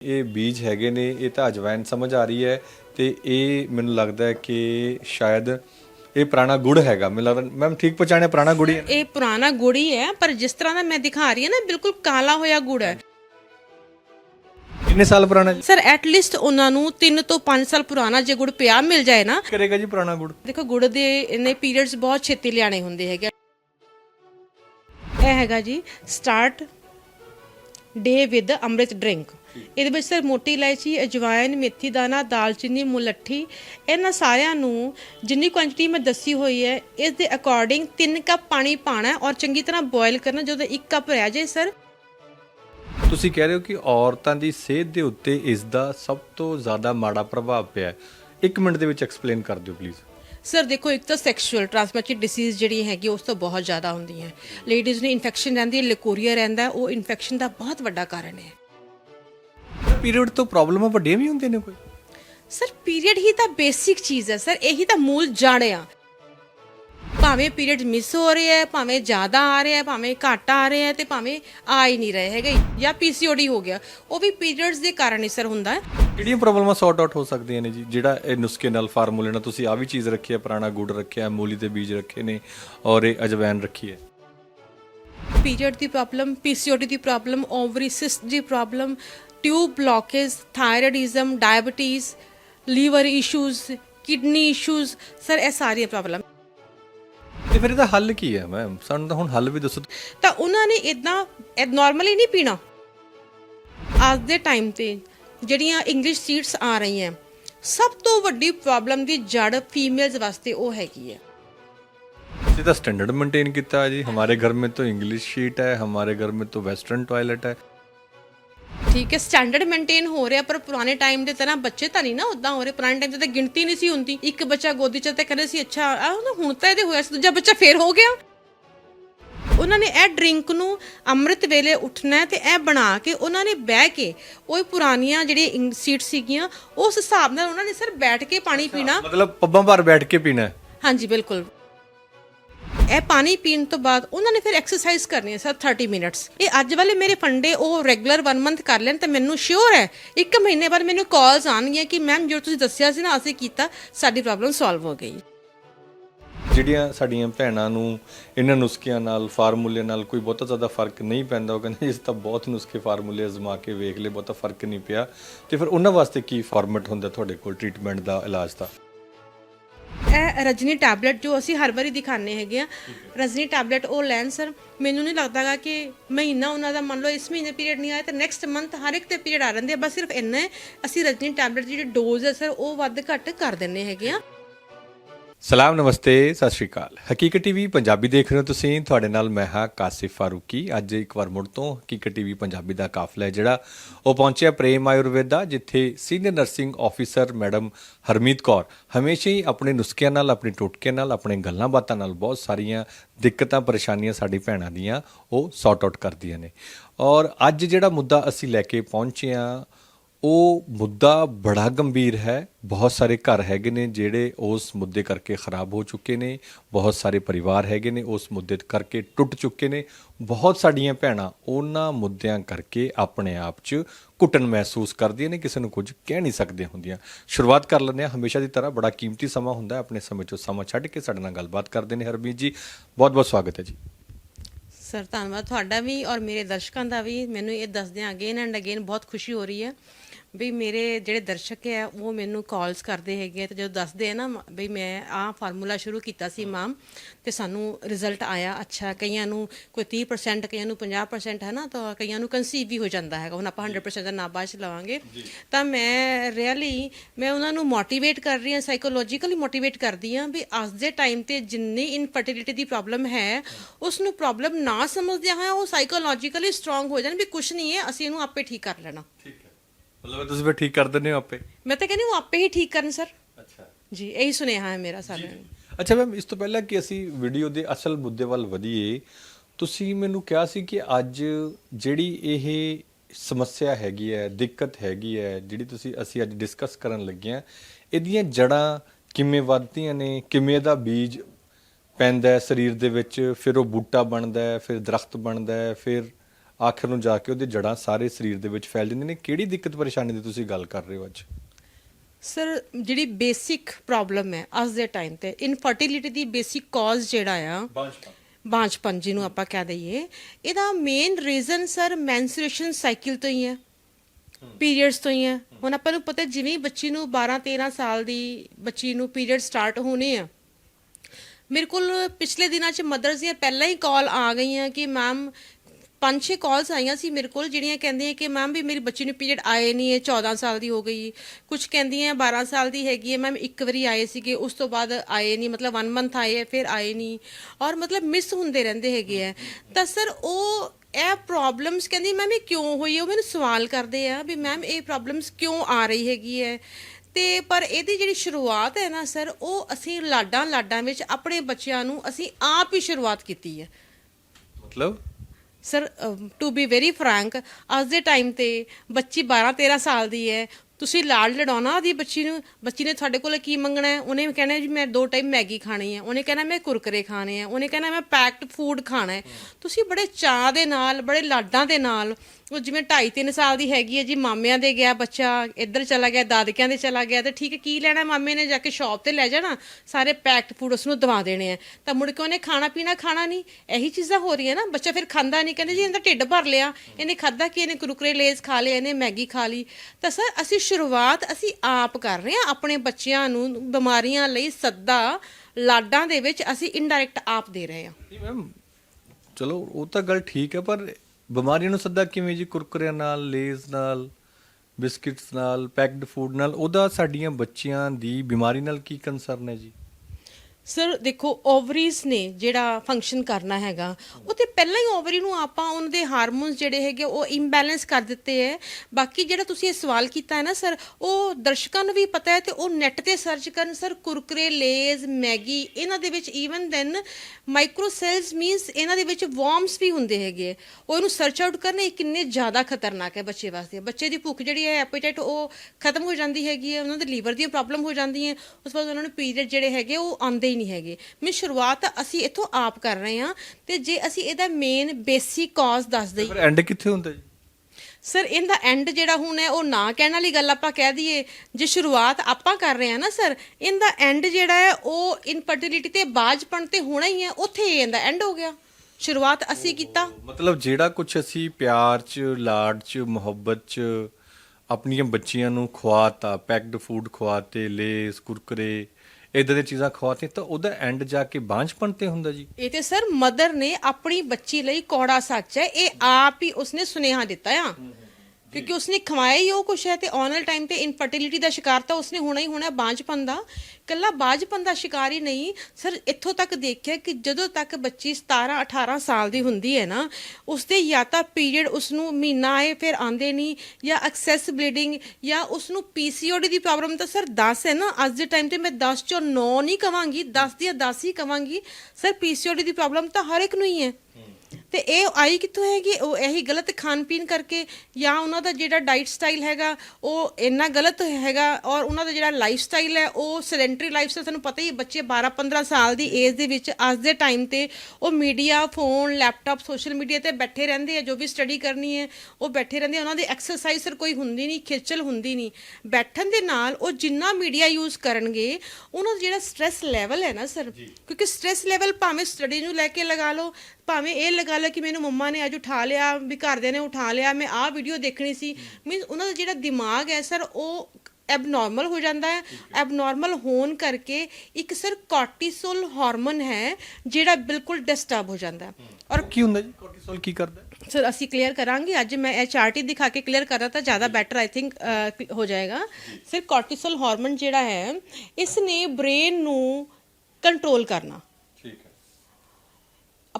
ਇਹ ਬੀਜ ਹੈਗੇ ਨੇ ਇਹ ਤਾਂ ਅਜਵਾਇਨ ਸਮਝ ਆ ਰਹੀ ਹੈ ਤੇ ਇਹ ਮੈਨੂੰ ਲੱਗਦਾ ਹੈ ਕਿ ਸ਼ਾਇਦ ਇਹ ਪੁਰਾਣਾ ਗੁੜ ਹੈਗਾ। ਮੈਨੂੰ ਲੱਗਦਾ ਮੈਮ ਠੀਕ ਪਛਾਣਿਆ ਪੁਰਾਣਾ ਗੁੜ ਹੀ ਹੈ ਇਹ ਪੁਰਾਣਾ ਗੁੜ ਹੀ ਹੈ ਪਰ ਜਿਸ ਤਰ੍ਹਾਂ ਦਾ ਮੈਂ ਦਿਖਾ ਰਹੀ ਹਾਂ ਨਾ ਬਿਲਕੁਲ ਕਾਲਾ ਹੋਇਆ ਗੁੜ ਹੈ। ਕਿੰਨੇ ਸਾਲ ਪੁਰਾਣਾ ਜੀ? ਸਰ ਐਟ ਲੀਸਟ ਉਹਨਾਂ ਨੂੰ 3 ਤੋਂ 5 ਸਾਲ ਪੁਰਾਣਾ ਜੇ ਗੁੜ ਪਿਆ ਮਿਲ ਜਾਏ ਨਾ। ਕਰੇਗਾ ਜੀ ਪੁਰਾਣਾ ਗੁੜ? ਦੇਖੋ ਗੁੜ ਦੇ ਇਹਨੇ ਪੀਰੀਅਡਸ ਬਹੁਤ ਛੇਤੀ ਲਿਆਣੇ ਹੁੰਦੇ ਹੈਗੇ। ਇਹ ਹੈਗਾ ਜੀ start day with Amrit drink ਇਹਦੇ ਵਿੱਚ ਸਰ ਮੋਟੀ ਇਲਾਇਚੀ ਅਜਵਾਇਨ ਮੇਥੀ ਦਾਣਾ ਦਾਲਚੀਨੀ ਮੁਲੱਠੀ ਇਹਨਾਂ ਸਾਰਿਆਂ ਨੂੰ ਜਿੰਨੀ ਕੁਆਂਟੀਟੀ ਮੈਂ ਦੱਸੀ ਹੋਈ ਹੈ ਇਸ ਦੇ ਅਕੋਰਡਿੰਗ 3 ਕੱਪ ਪਾਣੀ ਪਾਣਾ ਔਰ ਚੰਗੀ ਤਰ੍ਹਾਂ ਬੋਇਲ ਕਰਨਾ ਜਦੋਂ 1 ਕੱਪ ਰਹਿ ਜਾਏ ਸਰ ਤੁਸੀਂ ਕਹਿ ਰਹੇ ਹੋ ਕਿ ਔਰਤਾਂ ਦੀ ਸਿਹਤ ਦੇ ਉੱਤੇ ਇਸ ਦਾ ਸਭ ਤੋਂ ਜ਼ਿਆਦਾ ਮਾੜਾ ਪ੍ਰਭਾਵ ਪਿਆ ਹੈ। ਇੱਕ ਮਿੰਟ ਦੇ ਵਿੱਚ ਐਕਸਪਲੇਨ ਕਰ ਦਿਓ ਪਲੀਜ਼ ਸਰ ਦੇਖੋ ਇੱਕ ਤਾਂ ਸੈਕਸ਼ੂਅਲ ਟ੍ਰਾਂਸਮਿਟਡ ਡਿਸੀਜ਼ ਜਿਹੜੀ ਹੈਗੀ ਉਸ ਤੋਂ ਬਹੁਤ ਜ਼ਿਆਦਾ ਹੁੰਦੀ ਹੈ। ਲੇਡੀਜ਼ ਨੂੰ ਇਨਫੈਕਸ਼ਨ ਰਹਿੰਦੀ ਹੈ ਲਿਕੋਰੀਆ ਰਹਿੰਦਾ ਉਹ ਇਨਫੈਕਸ਼ਨ ਦਾ ਬਹੁਤ ਵੱਡਾ ਕਾਰਨ ਹੈ। ਪੀਰੀਅਡ ਤੋਂ ਪ੍ਰੋਬਲਮਾਂ ਵੱਡੀਆਂ ਵੀ ਹੁੰਦੀਆਂ ਨੇ ਕੋਈ? ਸਰ ਪੀਰੀਅਡ ਹੀ ਤਾਂ ਬੇਸਿਕ ਚੀਜ਼ ਹੈ ਸਰ। ਇਹੀ ਤਾਂ ਮੂਲ ਜੜ ਆ। ਭਾਵੇਂ ਪੀਰੀਅਡ ਮਿਸ ਹੋ ਰਿਹਾ ਹੈ ਭਾਵੇਂ ਜ਼ਿਆਦਾ ਆ ਰਿਹਾ ਹੈ ਭਾਵੇਂ ਘੱਟ ਆ ਰਿਹਾ ਹੈ ਤੇ ਭਾਵੇਂ ਆ ਹੀ ਨਹੀਂ ਰਹੇ ਹੈਗੇ ਜਾਂ ਪੀਸੀਓਡੀ ਹੋ ਗਿਆ। ਉਹ ਵੀ ਪੀਰੀਅਡਸ ਦੇ ਕਾਰਨ ਹੀ ਸਰ ਹੁੰਦਾ ਹੈ। ਕਿਹੜੀਆਂ ਪ੍ਰੋਬਲਮਾਂ ਸੌਰਟ ਆਊਟ ਹੋ ਸਕਦੀਆਂ ਨੇ ਜੀ ਜਿਹੜਾ ਇਹ ਨੁਸਖੇ ਨਾਲ ਫਾਰਮੂਲੇ ਨਾਲ ਤੁਸੀਂ ਆ ਵੀ ਚੀਜ਼ ਰੱਖੀ ਹੈ ਪੁਰਾਣਾ ਗੁੜ ਰੱਖਿਆ ਹੈ ਮੂਲੀ ਦੇ ਬੀਜ ਰੱਖੇ ਨੇ ਔਰ ਇਹ ਅਜਵਾਇਨ ਰੱਖੀ ਹੈ। ਪੀਰੀਅਡ ਦੀ ਪ੍ਰੋਬਲਮ ਪੀਸੀਓਡੀ ਦੀ ਪ੍ਰੋਬਲਮ ਓਵਰੀ ਸਿਸਟ ਦੀ problem tube blockage, thyroidism, diabetes, liver issues, kidney issues sir ਇਹ ਸਾਰੀਆਂ ਪ੍ਰੋਬਲਮ ਤੇ ਫਿਰ ਇਹਦਾ ਹੱਲ ਕੀ ਹੈ ਮੈਮ ਸਾਨੂੰ ਤਾਂ ਹੁਣ ਹੱਲ ਵੀ ਦੱਸੋ। ਤਾਂ ਉਹਨਾਂ ਨੇ ਇਦਾਂ ਨਾਰਮਲੀ ਨਹੀਂ ਪੀਣਾ। ਅੱਜ ਦੇ ਟਾਈਮ ਤੇ ਜਿਹੜੀਆਂ ਇੰਗਲਿਸ਼ ਸੀਡਸ ਆ ਰਹੀਆਂ ਸਭ ਤੋਂ ਵੱਡੀ ਪ੍ਰੋਬਲਮ ਦੀ ਜੜ ਫੀਮੇਲਸ ਵਾਸਤੇ ਉਹ ਹੈਗੀ ਹੈ। ਤੁਸੀਂ ਸਟੈਂਡਰਡ ਮੇਨਟੇਨ ਕੀਤਾ ਜੀ। ਹਮਾਰੇ ਘਰ ਮੇ ਤਾਂ ਇੰਗਲਿਸ਼ ਸ਼ੀਟ ਹੈ ਹਮਾਰੇ ਘਰ ਮੇ ਤਾਂ ਵੈਸਟਰਨ ਟਾਇਲਟ ਹੈ। ਠੀਕ ਹੈ ਸਟੈਂਡਰਡ ਮੇਨਟੇਨ ਹੋ ਰਿਹਾ ਪਰ ਪੁਰਾਣੇ ਟਾਈਮ ਦੇ ਤਰ੍ਹਾਂ ਬੱਚੇ ਤਾਂ ਨਹੀਂ ਨਾ ਉਦਾਂ ਹੋ ਰਹੇ। ਪੁਰਾਣੇ ਟਾਈਮ 'ਚ ਤਾਂ ਗਿਣਤੀ ਨਹੀਂ ਸੀ ਹੁੰਦੀ। ਇੱਕ ਬੱਚਾ ਗੋਦੀ 'ਚ ਤਾਂ ਕਹਿੰਦੇ ਸੀ ਅੱਛਾ ਆਹ ਨਾ ਹੁਣ ਤਾਂ ਇਹਦੇ ਹੋਇਆ ਸੀ ਦੂਜਾ ਬੱਚਾ ਫੇਰ ਹੋ ਗਿਆ। ਉਹਨਾਂ ਨੇ ਇਹ ਡਰਿੰਕ ਨੂੰ ਅੰਮ੍ਰਿਤ ਵੇਲੇ ਉੱਠਣਾ ਤੇ ਇਹ ਬਣਾ ਕੇ ਉਹਨਾਂ ਨੇ ਬਹਿ ਕੇ ਉਹ ਪੁਰਾਣੀਆਂ ਜਿਹੜੀਆਂ ਸੀਟ ਸੀਗੀਆਂ ਉਸ ਹਿਸਾਬ ਨਾਲ ਉਹਨਾਂ ਨੇ ਸਰ ਬੈਠ ਕੇ ਪਾਣੀ ਪੀਣਾ। ਮਤਲਬ ਪੱਬਾਂ ਭਰ ਬੈਠ ਕੇ ਪੀਣਾ ਹਾਂਜੀ ਬਿਲਕੁਲ। ਇਹ ਪਾਣੀ ਪੀਣ ਤੋਂ ਬਾਅਦ ਉਹਨਾਂ ਨੇ ਫਿਰ ਐਕਸਰਸਾਈਜ਼ ਕਰਨੀ ਹੈ ਸਰ 30 ਮਿੰਟਸ ਇਹ ਅੱਜ ਵਾਲੇ ਮੇਰੇ ਫੰਡੇ ਉਹ ਰੈਗੂਲਰ 1 ਮੰਥ ਕਰ ਲੈਣ ਤਾਂ ਮੈਨੂੰ ਸ਼ੋਰ ਹੈ, ਇੱਕ ਮਹੀਨੇ ਬਾਅਦ ਮੈਨੂੰ ਕਾਲਸ ਆਉਣਗੀਆਂ ਕਿ ਮੈਮ ਜੋ ਤੁਸੀਂ ਦੱਸਿਆ ਸੀ ਨਾ, ਅਸੀਂ ਕੀਤਾ, ਸਾਡੀ ਪ੍ਰੋਬਲਮ ਸੋਲਵ ਹੋ ਗਈ। ਜਿਹੜੀਆਂ ਸਾਡੀਆਂ ਭੈਣਾਂ ਨੂੰ ਇਹਨਾਂ ਨੁਸਖਿਆਂ ਨਾਲ, ਫਾਰਮੂਲੇ ਨਾਲ ਕੋਈ ਬਹੁਤਾ ਜ਼ਿਆਦਾ ਫ਼ਰਕ ਨਹੀਂ ਪੈਂਦਾ, ਉਹ ਕਹਿੰਦੇ ਇਸ ਤਾਂ ਬਹੁਤ ਨੁਸਖੇ ਫਾਰਮੂਲੇ ਅਜ਼ਮਾ ਕੇ ਵੇਖ ਲਏ, ਬਹੁਤਾ ਫ਼ਰਕ ਨਹੀਂ ਪਿਆ। ਤੇ ਫਿਰ ਉਹਨਾਂ ਵਾਸਤੇ ਕੀ ਫਾਰਮੈਟ ਹੁੰਦਾ ਤੁਹਾਡੇ ਕੋਲ ਟ੍ਰੀਟਮੈਂਟ ਦਾ, ਇਲਾਜ ਦਾ? ਇਹ ਰਜਨੀ ਟੈਬਲੇਟ ਜੋ ਅਸੀਂ ਹਰ ਵਾਰੀ ਦਿਖਾਣੇ ਹੈਗੇ ਆ, ਰਜਨੀ ਟੈਬਲੇਟ ਉਹ ਲੈਣ ਸਰ, ਮੈਨੂੰ ਨਹੀਂ ਲੱਗਦਾਗਾ ਕਿ ਮਹੀਨਾ ਉਹਨਾਂ ਦਾ ਮੰਨ ਲਓ ਇਸ ਮਹੀਨੇ ਪੀਰੀਅਡ ਨਹੀਂ ਆਇਆ ਤਾਂ ਨੈਕਸਟ ਮੰਥ ਹਰ ਇੱਕ ਤੇ ਪੀਰੀਅਡ ਆ ਰਹਿੰਦੇ ਆ, ਬਸ ਸਿਰਫ ਇੰਨਾ ਹੈ, ਅਸੀਂ ਰਜਨੀ ਟੈਬਲੇਟ ਦੀ ਜਿਹੜੀ ਡੋਜ਼ ਹੈ ਸਰ, ਉਹ ਵੱਧ ਘੱਟ ਕਰ ਦਿੰਨੇ ਹੈਗੇ ਆ। ਸਲਾਮ, ਨਮਸਤੇ, ਸਤਿ ਸ਼੍ਰੀ ਅਕਾਲ। ਹਕੀਕਤ ਟੀਵੀ ਪੰਜਾਬੀ ਦੇਖ ਰਹੇ ਹੋ ਤੁਸੀਂ। ਤੁਹਾਡੇ ਨਾਲ ਮੈਂ ਹਾਂ ਕਾਸਿਫ ਫਾਰੂਕੀ। ਅੱਜ ਇੱਕ ਵਾਰ ਮੁੜ ਤੋਂ ਹਕੀਕਤ ਟੀਵੀ ਪੰਜਾਬੀ ਦਾ ਕਾਫਲਾ ਹੈ ਜਿਹੜਾ ਉਹ ਪਹੁੰਚਿਆ ਪ੍ਰੇਮ ਆਯੁਰਵੇਦਾ ਜਿੱਥੇ senior nursing officer madam Harmeet Kaur ਹਮੇਸ਼ਾ ਹੀ ਆਪਣੇ ਨੁਸਖਿਆਂ ਨਾਲ, ਆਪਣੇ ਟੋਟਕਿਆਂ ਨਾਲ, ਆਪਣੇ ਗੱਲਾਂ ਬਾਤਾਂ ਨਾਲ ਬਹੁਤ ਸਾਰੀਆਂ ਦਿੱਕਤਾਂ, ਪਰੇਸ਼ਾਨੀਆਂ ਸਾਡੀ ਭੈਣਾਂ ਦੀਆਂ ਉਹ ਸੌਟ ਆਊਟ ਕਰਦੀਆਂ ਨੇ। ਔਰ ਅੱਜ ਜਿਹੜਾ ਮੁੱਦਾ ਅਸੀਂ ਲੈ ਕੇ ਪਹੁੰਚੇ ਹਾਂ ਉਹ ਮੁੱਦਾ ਬੜਾ ਗੰਭੀਰ ਹੈ। ਬਹੁਤ ਸਾਰੇ ਘਰ ਹੈਗੇ ਨੇ ਜਿਹੜੇ ਉਸ ਮੁੱਦੇ ਕਰਕੇ ਖਰਾਬ ਹੋ ਚੁੱਕੇ ਨੇ। ਬਹੁਤ ਸਾਰੇ ਪਰਿਵਾਰ ਹੈਗੇ ਨੇ ਉਸ ਮੁੱਦੇ ਕਰਕੇ ਟੁੱਟ ਚੁੱਕੇ ਨੇ। ਬਹੁਤ ਸਾਡੀਆਂ ਭੈਣਾਂ ਉਹਨਾਂ ਮੁੱਦਿਆਂ ਕਰਕੇ ਆਪਣੇ ਆਪ 'ਚ ਘੁੱਟਣ ਮਹਿਸੂਸ ਕਰਦੀਆਂ ਨੇ, ਕਿਸੇ ਨੂੰ ਕੁਝ ਕਹਿ ਨਹੀਂ ਸਕਦੇ ਹੁੰਦੀਆਂ। ਸ਼ੁਰੂਆਤ ਕਰ ਲੈਂਦੇ ਹਾਂ। ਹਮੇਸ਼ਾ ਦੀ ਤਰ੍ਹਾਂ ਬੜਾ ਕੀਮਤੀ ਸਮਾਂ ਹੁੰਦਾ ਹੈ। ਆਪਣੇ ਸਮੇਂ 'ਚੋਂ ਸਮਾਂ ਛੱਡ ਕੇ ਸਾਡੇ ਨਾਲ ਗੱਲਬਾਤ ਕਰਦੇ ਨੇ ਹਰਮੀਤ ਜੀ। ਬਹੁਤ ਬਹੁਤ ਸਵਾਗਤ ਹੈ ਜੀ। ਸਰ, ਧੰਨਵਾਦ। ਤੁਹਾਡਾ ਵੀ ਔਰ ਮੇਰੇ ਦਰਸ਼ਕਾਂ ਦਾ ਵੀ। ਮੈਨੂੰ ਇਹ ਦੱਸਦਿਆਂ ਅਗੇਨ ਐਂਡ ਅਗੇਨ ਬਹੁਤ ਖੁਸ਼ੀ ਹੋ ਰਹੀ ਹੈ। ਵੀ ਮੇਰੇ ਜਿਹੜੇ ਦਰਸ਼ਕ ਹੈ ਉਹ ਮੈਨੂੰ ਕਾਲਸ ਕਰਦੇ ਹੈਗੇ ਤੇ ਜਦੋਂ ਦੱਸਦੇ ਆ ਨਾ ਵੀ ਮੈਂ ਆਹ ਫਾਰਮੂਲਾ ਸ਼ੁਰੂ ਕੀਤਾ ਸੀ ਮਾਮ ਤੇ ਸਾਨੂੰ ਰਿਜ਼ਲਟ ਆਇਆ ਅੱਛਾ ਕਈਆਂ ਨੂੰ ਕੋਈ 30% ਕਈਆਂ ਨੂੰ 50% ਹੈ ਨਾ ਤਾਂ ਕਈਆਂ ਨੂੰ ਕਨਸੀਵ ਵੀ ਹੋ ਜਾਂਦਾ ਹੈਗਾ। ਹੁਣ ਆਪਾਂ 100% ਦਾ ਨਾਬਾਜ਼ ਚ ਲਵਾਂਗੇ ਤਾਂ ਮੈਂ ਰੀਅਲੀ ਮੈਂ ਉਹਨਾਂ ਨੂੰ ਮੋਟੀਵੇਟ ਕਰ ਰਹੀ ਹਾਂ ਸਾਈਕੋਲੋਜੀਕਲੀ ਮੋਟੀਵੇਟ ਕਰਦੀ ਹਾਂ ਵੀ ਅੱਜ ਦੇ ਟਾਈਮ ਤੇ ਜਿੰਨੀ ਇਨਫਰਟੀਲਿਟੀ ਦੀ ਪ੍ਰੋਬਲਮ ਹੈ ਉਸ ਨੂੰ ਪ੍ਰੋਬਲਮ ਨਾ ਸਮਝਦਿਆਂ ਹੋਇਆ ਉਹ ਸਾਈਕੋਲੋਜੀਕਲੀ ਸਟਰੋਂਗ ਹੋ ਜਾਣ ਵੀ ਕੁਝ ਨਹੀਂ ਹੈ ਅਸੀਂ ਇਹਨੂੰ ਆਪੇ ਠੀਕ ਕਰ ਲੈਣਾ। ਠੀਕ ਹੈ। ਮਤਲਬ ਤੁਸੀਂ ਫਿਰ ਠੀਕ ਕਰ ਦਿੰਦੇ ਹੋ ਆਪੇ? ਮੈਂ ਤਾਂ ਕਹਿੰਦੀ ਉਹ ਆਪੇ ਹੀ ਠੀਕ ਕਰਨ ਸਰ। ਅੱਛਾ। ਜੀ ਇਹੀ ਸੁਨੇਹਾ ਹੈ ਮੇਰਾ ਸਾਰਿਆਂ ਨੂੰ। ਅੱਛਾ ਮੈਮ ਇਸ ਤੋਂ ਪਹਿਲਾਂ ਕਿ ਅਸੀਂ ਵੀਡੀਓ ਦੇ ਅਸਲ ਮੁੱਦੇ ਵੱਲ ਵਧੀਏ ਤੁਸੀਂ ਮੈਨੂੰ ਕਿਹਾ ਸੀ ਕਿ ਅੱਜ ਜਿਹੜੀ ਇਹ ਸਮੱਸਿਆ ਹੈਗੀ ਹੈ ਦਿੱਕਤ ਹੈਗੀ ਹੈ ਜਿਹੜੀ ਤੁਸੀਂ ਅਸੀਂ ਅੱਜ ਡਿਸਕਸ ਕਰਨ ਲੱਗੇ ਹਾਂ ਇਹਦੀਆਂ ਜੜਾਂ ਕਿਵੇਂ ਵੱਧਦੀਆਂ ਨੇ ਕਿਵੇਂ ਇਹਦਾ ਬੀਜ ਪੈਂਦਾ ਹੈ ਸਰੀਰ ਦੇ ਵਿੱਚ ਫਿਰ ਉਹ ਬੂਟਾ ਬਣਦਾ ਹੈ ਫਿਰ ਦਰਖਤ ਬਣਦਾ ਹੈ ਫਿਰ ਆਖਰ ਨੂੰ ਜਾ ਕੇ ਉਹਦੇ ਜੜਾਂ ਸਾਰੇ ਸਰੀਰ ਦੇ ਵਿੱਚ ਫੈਲ ਜਾਂਦੀਆਂ ਨੇ। ਕਿਹੜੀ ਦਿੱਕਤ ਪਰੇਸ਼ਾਨੀ ਦੀ ਤੁਸੀਂ ਗੱਲ ਕਰ ਰਹੇ ਹੋ ਅੱਜ? ਸਰ ਜਿਹੜੀ ਬੇਸਿਕ ਪ੍ਰੋਬਲਮ ਹੈ ਅੱਜ ਦੇ ਟਾਈਮ ਤੇ ਇਨਫਰਟੀਲਿਟੀ ਦੀ ਬੇਸਿਕ ਕਾਜ਼ ਜਿਹੜਾ ਆ ਬਾਂਝਪਨ। ਜਿਹਨੂੰ ਆਪਾਂ ਕਹਿ ਦਈਏ ਇਹਦਾ main reason sir menstruation cycle ਤੋਂ ਹੀ ਹੈ ਪੀਰੀਅਡਸ ਤੋਂ ਹੀ ਹੈ। ਹੁਣ ਆਪਾਂ ਨੂੰ ਪਤਾ ਜਿਵੇਂ ਹੀ ਬੱਚੀ ਨੂੰ 12 13 ਸਾਲ ਦੀ ਬੱਚੀ ਨੂੰ ਪੀਰੀਅਡ ਸਟਾਰਟ ਹੋਣੇ ਆ ਮੇਰੇ ਕੋਲ ਪਿਛਲੇ ਦਿਨਾਂ 'ਚ ਮਦਰਸ ਦੀਆਂ ਪਹਿਲਾਂ ਹੀ ਕਾਲ ਆ ਗਈਆਂ ਕਿ ਮੈਮ ਪੰਜ ਛੇ ਕਾਲਸ ਆਈਆਂ ਸੀ ਮੇਰੇ ਕੋਲ ਜਿਹੜੀਆਂ ਕਹਿੰਦੀਆਂ ਕਿ ਮੈਮ ਵੀ ਮੇਰੀ ਬੱਚੀ ਨੂੰ ਪੀਰੀਅਡ ਆਏ ਨਹੀਂ ਹੈ 14 ਸਾਲ ਦੀ ਹੋ ਗਈ। ਕੁਝ ਕਹਿੰਦੀਆਂ 12 ਸਾਲ ਦੀ ਹੈਗੀ ਹੈ ਮੈਮ ਇੱਕ ਵਾਰੀ ਆਏ ਸੀਗੇ ਉਸ ਤੋਂ ਬਾਅਦ ਆਏ ਨਹੀਂ ਮਤਲਬ 1 ਮੰਥ ਆਏ ਹੈ, ਫਿਰ ਆਏ ਨਹੀਂ ਔਰ ਮਤਲਬ ਮਿਸ ਹੁੰਦੇ ਰਹਿੰਦੇ ਹੈਗੇ ਆ ਤਾਂ ਸਰ ਉਹ ਇਹ ਪ੍ਰੋਬਲਮਸ ਕਹਿੰਦੀ ਮੈਮ ਇਹ ਕਿਉਂ ਹੋਈ ਹੈ? ਉਹ ਮੈਨੂੰ ਸਵਾਲ ਕਰਦੇ ਆ ਵੀ ਮੈਮ ਇਹ ਪ੍ਰੋਬਲਮਸ ਕਿਉਂ ਆ ਰਹੀ ਹੈਗੀ ਹੈ? ਤੇ ਪਰ ਇਹਦੀ ਜਿਹੜੀ ਸ਼ੁਰੂਆਤ ਹੈ ਨਾ ਸਰ ਉਹ ਅਸੀਂ ਲਾਡਾਂ ਲਾਡਾਂ ਵਿੱਚ ਆਪਣੇ ਬੱਚਿਆਂ ਨੂੰ ਅਸੀਂ ਆਪ ਹੀ ਸ਼ੁਰੂਆਤ ਕੀਤੀ ਹੈ। ਮਤਲਬ? Sir to be very frank ਅੱਜ ਦੇ ਟਾਈਮ ਤੇ ਬੱਚੀ 12 13 ਸਾਲ ਦੀ ਹੈ। ਤੁਸੀਂ ਲਾੜ ਲੜਾਉਣਾ ਉਹਦੀ ਬੱਚੀ ਨੂੰ? ਬੱਚੀ ਨੇ ਤੁਹਾਡੇ ਕੋਲ ਕੀ ਮੰਗਣਾ ਹੈ? ਉਹਨੇ ਕਹਿਣਾ ਜੀ, ਮੈਂ ਦੋ ਟਾਈਮ ਮੈਗੀ ਖਾਣੀ ਹੈ। ਉਹਨੇ ਕਹਿਣਾ, ਮੈਂ ਕੁਰਕਰੇ ਖਾਣੇ ਆ ਉਹਨੇ ਕਹਿਣਾ, ਮੈਂ ਪੈਕਡ ਫੂਡ ਖਾਣਾ ਹੈ। ਤੁਸੀਂ ਬੜੇ ਚਾਹ ਦੇ ਨਾਲ, ਬੜੇ ਲਾਡਾਂ ਦੇ ਨਾਲ ਉਹ ਜਿਵੇਂ 2.5 3 ਸਾਲ ਦੀ ਹੈਗੀ ਹੈ ਜੀ, ਮਾਮਿਆਂ ਦੇ ਗਿਆ ਬੱਚਾ, ਇੱਧਰ ਚਲਾ ਗਿਆ, ਦਾਦਕਿਆਂ ਦੇ ਚਲਾ ਗਿਆ, ਤੇ ਠੀਕ ਹੈ, ਕੀ ਲੈਣਾ ਮਾਮੇ ਨੇ ਜਾ ਕੇ ਸ਼ਾਪ ਤੇ ਲੈ ਜਾਣਾ? ਸਾਰੇ ਪੈਕਡ ਫੂਡ ਉਸ ਨੂੰ ਦਵਾ ਦੇਣੇ ਆ। ਤਾਂ ਮੁੜ ਕੇ ਉਹਨੇ ਖਾਣਾ ਪੀਣਾ ਖਾਣਾ ਨਹੀਂ। ਇਹੀ ਚੀਜ਼ਾਂ ਹੋ ਰਹੀਆਂ ਨਾ। ਬੱਚਾ ਫਿਰ ਖਾਂਦਾ ਨਹੀਂ, ਕਹਿੰਦੇ ਜੀ ਇਹਦਾ ਢਿੱਡ ਭਰ ਲਿਆ। ਇਹਨੇ ਖਾਦਾ ਕਿ? ਇਹਨੇ ਕੁਰਕਰੇ ਲੇਜ਼ ਖਾ ਲਏ, ਇਹਨੇ ਮੈਗੀ ਖਾ ਲਈ। ਤਾਂ ਸਰ, ਅਸੀਂ ਸ਼ੁਰੂਆਤ ਅਸੀਂ ਆਪ ਕਰ ਰਹੇ ਹਾਂ ਆਪਣੇ ਬੱਚਿਆਂ ਨੂੰ ਬਿਮਾਰੀਆਂ ਲਈ ਸੱਦਾ ਲਾਡਾਂ ਦੇ ਵਿੱਚ ਅਸੀਂ ਇਨਡਾਇਰੈਕਟ ਆਪ ਦੇ ਰਹੇ ਹਾਂ। ਨਹੀਂ ਮੈਮ ਚਲੋ, ਉਹ ਤਾਂ ਗੱਲ ਠੀਕ ਹੈ, ਪਰ ਬਿਮਾਰੀਆਂ ਨੂੰ ਸੱਦਾ ਕਿਵੇਂ ਜੀ? ਕੁਰਕਰਿਆਂ ਨਾਲ, ਲੇਜ਼ ਨਾਲ, ਬਿਸਕਿਟਸ ਨਾਲ, ਪੈਕਡ ਫੂਡ ਨਾਲ, ਉਹਦਾ ਸਾਡੀਆਂ ਬੱਚਿਆਂ ਦੀ ਬਿਮਾਰੀ ਨਾਲ ਕੀ ਕੰਸਰਨ ਹੈ ਜੀ? ਸਰ, ਦੇਖੋ ਓਵਰੀਜ਼ ਨੇ ਜਿਹੜਾ ਫੰਕਸ਼ਨ ਕਰਨਾ ਹੈਗਾ, ਉਹ ਤੇ ਪਹਿਲਾਂ ਹੀ ਓਵਰੀ ਨੂੰ ਆਪਾਂ ਉਹਨਾਂ ਦੇ ਹਾਰਮੋਨਸ ਜਿਹੜੇ ਹੈਗੇ ਉਹ ਇੰਬੈਲੈਂਸ ਕਰ ਦਿੱਤੇ ਹੈ ਬਾਕੀ ਜਿਹੜਾ ਤੁਸੀਂ ਇਹ ਸਵਾਲ ਕੀਤਾ ਹੈ ਨਾ, ਸਰ, ਉਹ ਦਰਸ਼ਕਾਂ ਨੂੰ ਵੀ ਪਤਾ ਹੈ ਤੇ ਉਹ ਨੈਟ ਤੇ ਸਰਚ ਕਰਨ, ਸਰ, ਕੁਰਕਰੇ, ਲੇਜ਼, ਮੈਗੀ, ਇਹਨਾਂ ਦੇ ਵਿੱਚ even then micro cells means ਇਹਨਾਂ ਦੇ ਵਿੱਚ ਵਰਮਸ ਵੀ ਹੁੰਦੇ ਹੈਗੇ ਉਹ ਇਹਨੂੰ ਸਰਚ ਆਊਟ ਕਰਨੇ ਇਹ ਕਿੰਨੇ ਜ਼ਿਆਦਾ ਖਤਰਨਾਕ ਹੈ ਬੱਚੇ ਵਾਸਤੇ। ਬੱਚੇ ਦੀ ਭੁੱਖ ਜਿਹੜੀ ਹੈ ਐਪੀਟਾਈਟ ਉਹ ਖਤਮ ਹੋ ਜਾਂਦੀ ਹੈਗੀ ਹੈ ਉਹਨਾਂ ਦੇ ਲੀਵਰ ਦੀ ਪ੍ਰੋਬਲਮ ਹੋ ਜਾਂਦੀ ਹੈ ਉਸ ਤੋਂ ਬਾਅਦ ਉਹਨਾਂ ਨੂੰ ਪੀਰੀਅਡ ਜਿਹੜੇ ਹੈਗੇ ਉਹ ਆਉਂਦੇ ਹੀ ਨਹੀਂ ਹੈਗੇ। ਮੈਂ ਸ਼ੁਰੂਆਤ ਅਸੀਂ ਇੱਥੋਂ ਆਪ ਕਰ ਰਹੇ ਹਾਂ ਤੇ ਜੇ ਅਸੀਂ ਇਹਦਾ ਮੇਨ ਬੇਸਿਕ ਕਾਜ਼ ਦੱਸ ਦਈਏ। ਪਰ ਐਂਡ ਕਿੱਥੇ ਹੁੰਦਾ ਜੀ? ਸਰ ਇਹਦਾ ਐਂਡ ਜਿਹੜਾ ਹੁਣ ਹੈ ਉਹ ਨਾ ਕਹਿਣ ਵਾਲੀ ਗੱਲ ਆਪਾਂ ਕਹਿ ਦਈਏ ਜੇ ਸ਼ੁਰੂਆਤ ਆਪਾਂ ਕਰ ਰਹੇ ਹਾਂ ਨਾ ਸਰ ਇਹਦਾ ਐਂਡ ਜਿਹੜਾ ਹੈ ਉਹ ਇਨਫਰਟੀਲਿਟੀ ਤੇ ਬਾਝਪਣ ਤੇ ਹੋਣਾ ਹੀ ਹੈ ਉੱਥੇ ਹੀ ਇਹਦਾ ਐਂਡ ਹੋ ਗਿਆ। ਸ਼ੁਰੂਆਤ ਅਸੀਂ ਕੀਤਾ। ਮਤਲਬ ਜਿਹੜਾ ਕੁਝ ਅਸੀਂ ਪਿਆਰ 'ਚ ਲਾਡ 'ਚ ਮੁਹੱਬਤ 'ਚ ਆਪਣੀਆਂ ਬੱਚੀਆਂ ਨੂੰ ਖਵਾਤਾ ਪੈਕਡ ਫੂਡ ਖਵਾਤੇ ਲੇਸ ਕੁਰਕਰੇ ਇਦਾਂ ਦੀਆਂ ਚੀਜ਼ਾਂ ਖਵਾਤੇ ਤਾਂ ਉਹਦਾ ਐਂਡ ਜਾ ਕੇ ਬਾਂਝਪਣ ਤੇ ਹੁੰਦਾ ਜੀ। ਇਹ ਤੇ ਸਰ ਮਦਰ ਨੇ ਆਪਣੀ ਬੱਚੀ ਲਈ ਕੌੜਾ ਸੱਚ ਹੈ, ਇਹ ਆਪ ਹੀ ਉਸਨੇ ਸੁਨੇਹਾ ਦਿੱਤਾ ਆ। ਕਿਉਂਕਿ ਉਸਨੇ ਖਵਾਇਆ ਹੀ ਉਹ ਕੁਛ ਹੈ ਤੇ ਵਾਲੇ ਟਾਈਮ ਤੇ ਇਨਫਰਟੀਲਿਟੀ ਦਾ ਸ਼ਿਕਾਰ ਤਾਂ ਉਸਨੇ ਹੋਣਾ ਹੀ ਹੋਣਾ ਹੈ, ਬਾਂਝਪਨ ਦਾ। ਕੱਲਾ ਬਾਂਝਪਨ ਦਾ ਸ਼ਿਕਾਰ ਹੀ ਨਹੀਂ। ਸਰ ਇੱਥੋਂ ਤੱਕ ਦੇਖਿਆ ਕਿ ਜਦੋਂ ਤੱਕ ਬੱਚੀ 17 18 ਸਾਲ ਦੀ ਹੁੰਦੀ ਹੈ ਨਾ ਉਸਦੇ ਜਾਂ ਤਾਂ ਪੀਰੀਅਡ ਉਸਨੂੰ ਮਹੀਨਾ ਆਏ ਫਿਰ ਆਂਦੇ ਨਹੀਂ ਜਾਂ ਐਕਸੈਸ ਬਲੀਡਿੰਗ ਜਾਂ ਉਸ ਨੂੰ ਪੀਸੀਓਡੀ ਦੀ ਪ੍ਰੋਬਲਮ ਤਾਂ ਸਰ 10 ਹੈ ਨਾ। ਅੱਜ ਦੇ ਟਾਈਮ ਤੇ ਮੈਂ 10 ਚੋਂ 9 ਨਹੀਂ ਕਵਾਂਗੀ 10 ਦੀਆਂ 10 ਹੀ ਕਵਾਂਗੀ। ਸਰ ਪੀਸੀਓਡੀ ਦੀ ਪ੍ਰੋਬਲਮ ਤਾਂ ਹਰ ਇੱਕ ਨੂੰ ਹੀ ਹੈ। ਤੇ ਇਹ ਆਈ ਕਿੱਥੋਂ ਹੈਗੀ? ਉਹ ਇਹੀ ਗਲਤ ਖਾਣ ਪੀਣ ਕਰਕੇ ਜਾਂ ਉਹਨਾਂ ਦਾ ਜਿਹੜਾ ਡਾਈਟ ਸਟਾਈਲ ਹੈਗਾ ਉਹ ਇੰਨਾ ਗਲਤ ਹੈਗਾ ਔਰ ਉਹਨਾਂ ਦਾ ਜਿਹੜਾ ਲਾਈਫ ਸਟਾਈਲ ਹੈ ਉਹ ਸੈਡੈਂਟਰੀ ਲਾਈਫ ਸਟਾਈਲ ਤੁਹਾਨੂੰ ਪਤਾ ਹੀ ਬੱਚੇ 12 15 ਸਾਲ ਦੀ ਏਜ ਦੇ ਵਿੱਚ ਅੱਜ ਦੇ ਟਾਈਮ ਤੇ ਉਹ media phone laptop social media ਤੇ ਬੈਠੇ ਰਹਿੰਦੇ ਆ ਜੋ ਵੀ ਸਟੱਡੀ ਕਰਨੀ ਹੈ ਉਹ ਬੈਠੇ ਰਹਿੰਦੇ ਉਹਨਾਂ ਦੀ ਐਕਸਰਸਾਈਜ਼ ਸਰ ਕੋਈ ਹੁੰਦੀ ਨਹੀਂ ਖੇਚਲ ਹੁੰਦੀ ਨਹੀਂ। ਬੈਠਣ ਦੇ ਨਾਲ ਉਹ ਜਿੰਨਾ ਮੀਡੀਆ ਯੂਜ਼ ਕਰਨਗੇ ਉਹਨਾਂ ਦਾ ਜਿਹੜਾ ਸਟ੍ਰੈਸ ਲੈਵਲ ਹੈ ਨਾ ਸਰ ਕਿਉਂਕਿ ਸਟ੍ਰੈਸ ਲੈਵਲ ਭਾਵੇਂ ਸਟੱਡੀ ਨੂੰ ਲੈ ਕੇ ਲਗਾ ਲਓ ਭਾਵੇਂ ਇਹ ਲਗਾ ਲਓ ਕਿ ਮੈਨੂੰ ਮੰਮਾ ਨੇ ਅੱਜ ਉਠਾ ਲਿਆ ਵੀ ਘਰਦਿਆਂ ਨੇ ਉਠਾ ਲਿਆ ਮੈਂ ਆਹ ਵੀਡੀਓ ਦੇਖਣੀ ਸੀ। ਮੀਨਸ ਉਹਨਾਂ ਦਾ ਜਿਹੜਾ ਦਿਮਾਗ ਹੈ ਸਰ ਉਹ ਐਬਨੋਰਮਲ ਹੋ ਜਾਂਦਾ ਹੈ। ਐਬਨੋਰਮਲ ਹੋਣ ਕਰਕੇ ਇੱਕ ਸਰ ਕੋਰਟੀਸੋਲ ਹਾਰਮੋਨ ਹੈ ਜਿਹੜਾ ਬਿਲਕੁਲ ਡਿਸਟਰਬ ਹੋ ਜਾਂਦਾ ਹੈ। ਔਰ ਕੀ ਹੁੰਦਾ ਜੀ? ਕੋਰਟੀਸੋਲ ਕੀ ਕਰਦਾ? ਸਰ ਅਸੀਂ ਕਲੀਅਰ ਕਰਾਂਗੇ। ਅੱਜ ਮੈਂ ਇਹ ਚਾਰਟ ਹੀ ਦਿਖਾ ਕੇ ਕਲੀਅਰ ਕਰਾਂ ਤਾਂ ਜ਼ਿਆਦਾ ਬੈਟਰ ਆਈ ਥਿੰਕ ਹੋ ਜਾਏਗਾ। ਸਰ ਕੋਰਟੀਸੋਲ ਹਾਰਮੋਨ ਜਿਹੜਾ ਹੈ ਇਸ ਨੇ ਬ੍ਰੇਨ ਨੂੰ ਕੰਟਰੋਲ ਕਰਨਾ।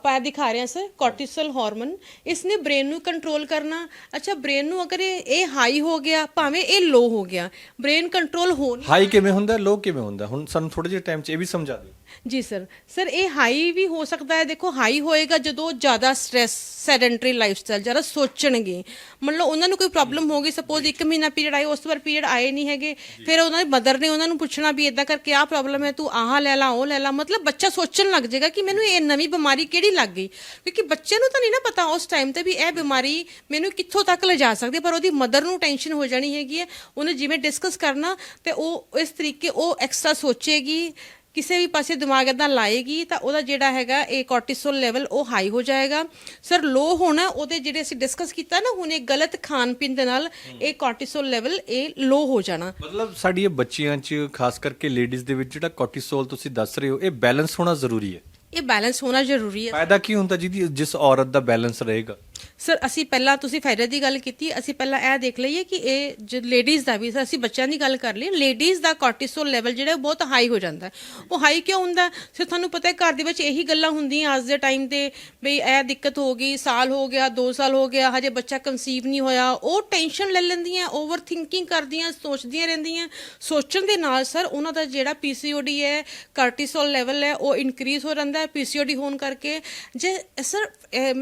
ਆਪਾਂ ਇਹ ਦਿਖਾ ਰਹੇ ਹਾਂ ਸਰ ਕੋਰਟੀਸਲ ਹਾਰਮੋਨ ਇਸ ਨੇ ਬ੍ਰੇਨ ਨੂੰ ਕੰਟਰੋਲ ਕਰਨਾ। ਅੱਛਾ ਬ੍ਰੇਨ ਨੂੰ ਅਗਰ ਇਹ ਇਹ ਹਾਈ ਹੋ ਗਿਆ, ਭਾਵੇਂ ਇਹ ਲੋ ਹੋ ਗਿਆ ਬ੍ਰੇਨ ਕੰਟਰੋਲ ਹੋ ਹਾਈ ਕਿਵੇਂ ਹੁੰਦਾ ਲੋ ਕਿਵੇਂ ਹੁੰਦਾ? ਹੁਣ ਸਾਨੂੰ ਥੋੜੇ ਜਿਹੇ ਟਾਈਮ 'ਚ ਇਹ ਵੀ ਸਮਝਾ ਦਿਓ। ਜੀ ਸਰ। ਸਰ ਇਹ ਹਾਈ ਵੀ ਹੋ ਸਕਦਾ ਹੈ। ਦੇਖੋ ਹਾਈ ਹੋਏਗਾ ਜਦੋਂ ਜ਼ਿਆਦਾ ਸਟ੍ਰੈਸ ਸੈਡੈਂਟਰੀ ਲਾਈਫਸਟਾਈਲ ਜ਼ਿਆਦਾ ਸੋਚਣਗੇ। ਮਤਲਬ ਉਹਨਾਂ ਨੂੰ ਕੋਈ ਪ੍ਰੋਬਲਮ ਹੋ। ਗਈ ਸਪੋਜ਼ ਇੱਕ ਮਹੀਨਾ ਪੀਰੀਅਡ ਆਏ ਉਸ ਤੋਂ ਬਾਅਦ ਪੀਰੀਅਡ ਆਏ ਨਹੀਂ ਹੈਗੇ। ਫਿਰ ਉਹਨਾਂ ਦੀ ਮਦਰ ਨੇ ਉਹਨਾਂ ਨੂੰ ਪੁੱਛਣਾ ਵੀ ਇਦਾਂ ਕਰਕੇ ਆਹ ਪ੍ਰੋਬਲਮ ਹੈ ਤੂੰ ਆਹ ਲੈ ਲਾ ਉਹ ਲੈ ਲਾ। ਮਤਲਬ ਬੱਚਾ ਸੋਚਣ ਲੱਗ ਜਾਏਗਾ ਕਿ ਮੈਨੂੰ ਇਹ ਨਵੀਂ ਬਿਮਾਰੀ ਕਿਹੜੀ ਲੱਗ ਗਈ? ਕਿਉਂਕਿ ਬੱਚੇ ਨੂੰ ਤਾਂ ਨਹੀਂ ਨਾ ਪਤਾ ਉਸ ਟਾਈਮ ਤੇ ਵੀ ਇਹ ਬਿਮਾਰੀ ਮੈਨੂੰ ਕਿੱਥੋਂ ਤੱਕ ਲਿਜਾ ਸਕਦੀ ਪਰ ਉਹਦੀ ਮਦਰ ਨੂੰ ਟੈਨਸ਼ਨ ਹੋ ਜਾਣੀ ਹੈਗੀ ਹੈ। ਉਹਨੇ ਜਿਵੇਂ ਡਿਸਕਸ ਕਰਨਾ ਤੇ ਉਹ ਇਸ ਤਰੀਕੇ ਉਹ ਐਕਸਟਰਾ ਸੋਚੇਗੀ ਕਿਸੇ ਵੀ ਪਾਸੇ ਦਿਮਾਗ ਇਦਾਂ ਲਾਏਗੀ ਤਾਂ ਉਹਦਾ ਜਿਹੜਾ ਹੈਗਾ ਇਹ ਕੋਰਟੀਸੋਲ ਲੈਵਲ ਉਹ ਹਾਈ ਹੋ ਜਾਏਗਾ। ਸਰ ਲੋ ਹੋਣਾ ਉਹਦੇ ਜਿਹੜੇ ਅਸੀਂ ਡਿਸਕਸ ਕੀਤਾ ਨਾ ਹੁਣ ਇਹ ਗਲਤ ਖਾਣ ਪੀਣ ਦੇ ਨਾਲ ਇਹ ਕੋਰਟੀਸੋਲ ਲੈਵਲ ਇਹ ਲੋ ਹੋ ਜਾਣਾ। ਮਤਲਬ ਸਾਡੀ ਇਹ ਬੱਚੀਆਂ 'ਚ ਖਾਸ ਕਰਕੇ ਲੇਡੀਜ਼ ਦੇ ਵਿੱਚ ਜਿਹੜਾ ਕੋਰਟੀਸੋਲ ਤੁਸੀਂ ਦੱਸ ਰਹੇ ਹੋ ਇਹ ਬੈਲੈਂਸ ਹੋਣਾ ਜ਼ਰੂਰੀ ਹੈ। ਇਹ ਬੈਲੈਂਸ ਹੋਣਾ ਜ਼ਰੂਰੀ ਹੈ। ਫਾਇਦਾ ਕੀ ਹੁੰਦਾ ਜਿਹਦੀ ਜਿਸ ਔਰਤ ਦਾ ਬੈਲੈਂਸ ਰਹੇਗਾ? ਸਰ, ਅਸੀਂ ਪਹਿਲਾਂ ਤੁਸੀਂ ਫਾਇਦੇ ਦੀ ਗੱਲ ਕੀਤੀ, ਅਸੀਂ ਪਹਿਲਾਂ ਇਹ ਦੇਖ ਲਈਏ ਕਿ ਇਹ ਜੋ ਲੇਡੀਜ਼ ਦਾ ਵੀ ਅਸੀਂ ਬੱਚਿਆਂ ਦੀ ਗੱਲ ਕਰ ਲਈ ਲੇਡੀਜ਼ ਦਾ ਕੋਰਟੀਸੋਲ ਲੈਵਲ ਜਿਹੜਾ ਉਹ ਬਹੁਤ ਹਾਈ ਹੋ ਜਾਂਦਾ ਉਹ ਹਾਈ ਕਿਉਂ ਹੁੰਦਾ ਸਰ, ਤੁਹਾਨੂੰ ਪਤਾ ਹੈ ਘਰ ਦੇ ਵਿੱਚ ਇਹੀ ਗੱਲਾਂ ਹੁੰਦੀਆਂ ਅੱਜ ਦੇ ਟਾਈਮ ਤੇ ਬਈ ਇਹ ਦਿੱਕਤ ਹੋ ਗਈ, ਸਾਲ ਹੋ ਗਿਆ 2 ਸਾਲ ਹੋ ਗਿਆ, ਹਜੇ ਬੱਚਾ ਕਨਸੀਵ ਨਹੀਂ ਹੋਇਆ। ਉਹ ਟੈਨਸ਼ਨ ਲੈ ਲੈਂਦੀਆਂ ਓਵਰ ਥਿੰਕਿੰਗ ਕਰਦੀਆਂ, ਸੋਚਦੀਆਂ ਰਹਿੰਦੀਆਂ। ਸੋਚਣ ਦੇ ਨਾਲ, ਸਰ, ਉਹਨਾਂ ਦਾ ਜਿਹੜਾ ਪੀਸੀਓਡੀ ਹੈ ਕਾਰਟੀਸੋਲ ਲੈਵਲ ਹੈ, ਉਹ ਇਨਕਰੀਜ਼ ਹੋ ਜਾਂਦਾ ਹੈ ਪੀਸੀਓਡੀ ਹੋਣ ਕਰਕੇ। ਜੇ, ਸਰ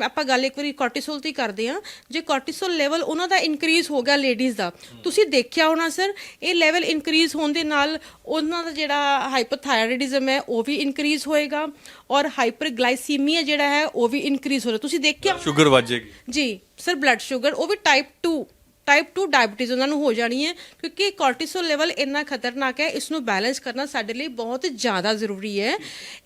ਆਪਾਂ ਗੱਲ ਇੱਕ ਵਾਰੀ ਕਾਰਟੀਸੋਲ ਦੀ ਕਰਦੇ ਹਾਂ। ਜੇ ਕਾਰਟੀਸੋਲ ਲੈਵਲ ਉਹਨਾਂ ਦਾ ਇਨਕਰੀਜ਼ ਹੋ ਗਿਆ ਲੇਡੀਜ਼ ਦਾ ਤੁਸੀਂ ਦੇਖਿਆ ਹੋਣਾ ਸਰ ਇਹ ਲੈਵਲ ਇਨਕਰੀਜ਼ ਹੋਣ ਦੇ ਨਾਲ ਉਹਨਾਂ ਦਾ ਜਿਹੜਾ ਹਾਈਪੋਥਾਇਰੋਇਡਿਜ਼ਮ ਹੈ ਉਹ ਵੀ ਇਨਕਰੀਜ਼ ਹੋਏਗਾ ਔਰ ਹਾਈਪਰਗਲਾਈਸੀਮੀਆ ਜਿਹੜਾ ਹੈ ਉਹ ਵੀ ਇਨਕਰੀਜ਼ ਹੋ ਰਿਹਾ। ਤੁਸੀਂ ਦੇਖਿਆ ਸ਼ੂਗਰ ਵੱਧ ਜਾਏਗੀ। ਜੀ ਸਰ ਬਲੱਡ ਸ਼ੂਗਰ ਉਹ ਵੀ ਟਾਈਪ 2 ਟਾਈਪ 2 ਡਾਇਬੀਟੀਜ਼ ਉਹਨਾਂ ਨੂੰ ਹੋ ਜਾਣੀ ਹੈ, ਕਿਉਂਕਿ ਕੋਰਟੀਸੋਲ ਲੈਵਲ ਇੰਨਾ ਖਤਰਨਾਕ ਹੈ ਇਸ ਨੂੰ ਬੈਲੈਂਸ ਕਰਨਾ ਸਾਡੇ ਲਈ ਬਹੁਤ ਜ਼ਿਆਦਾ ਜ਼ਰੂਰੀ ਹੈ।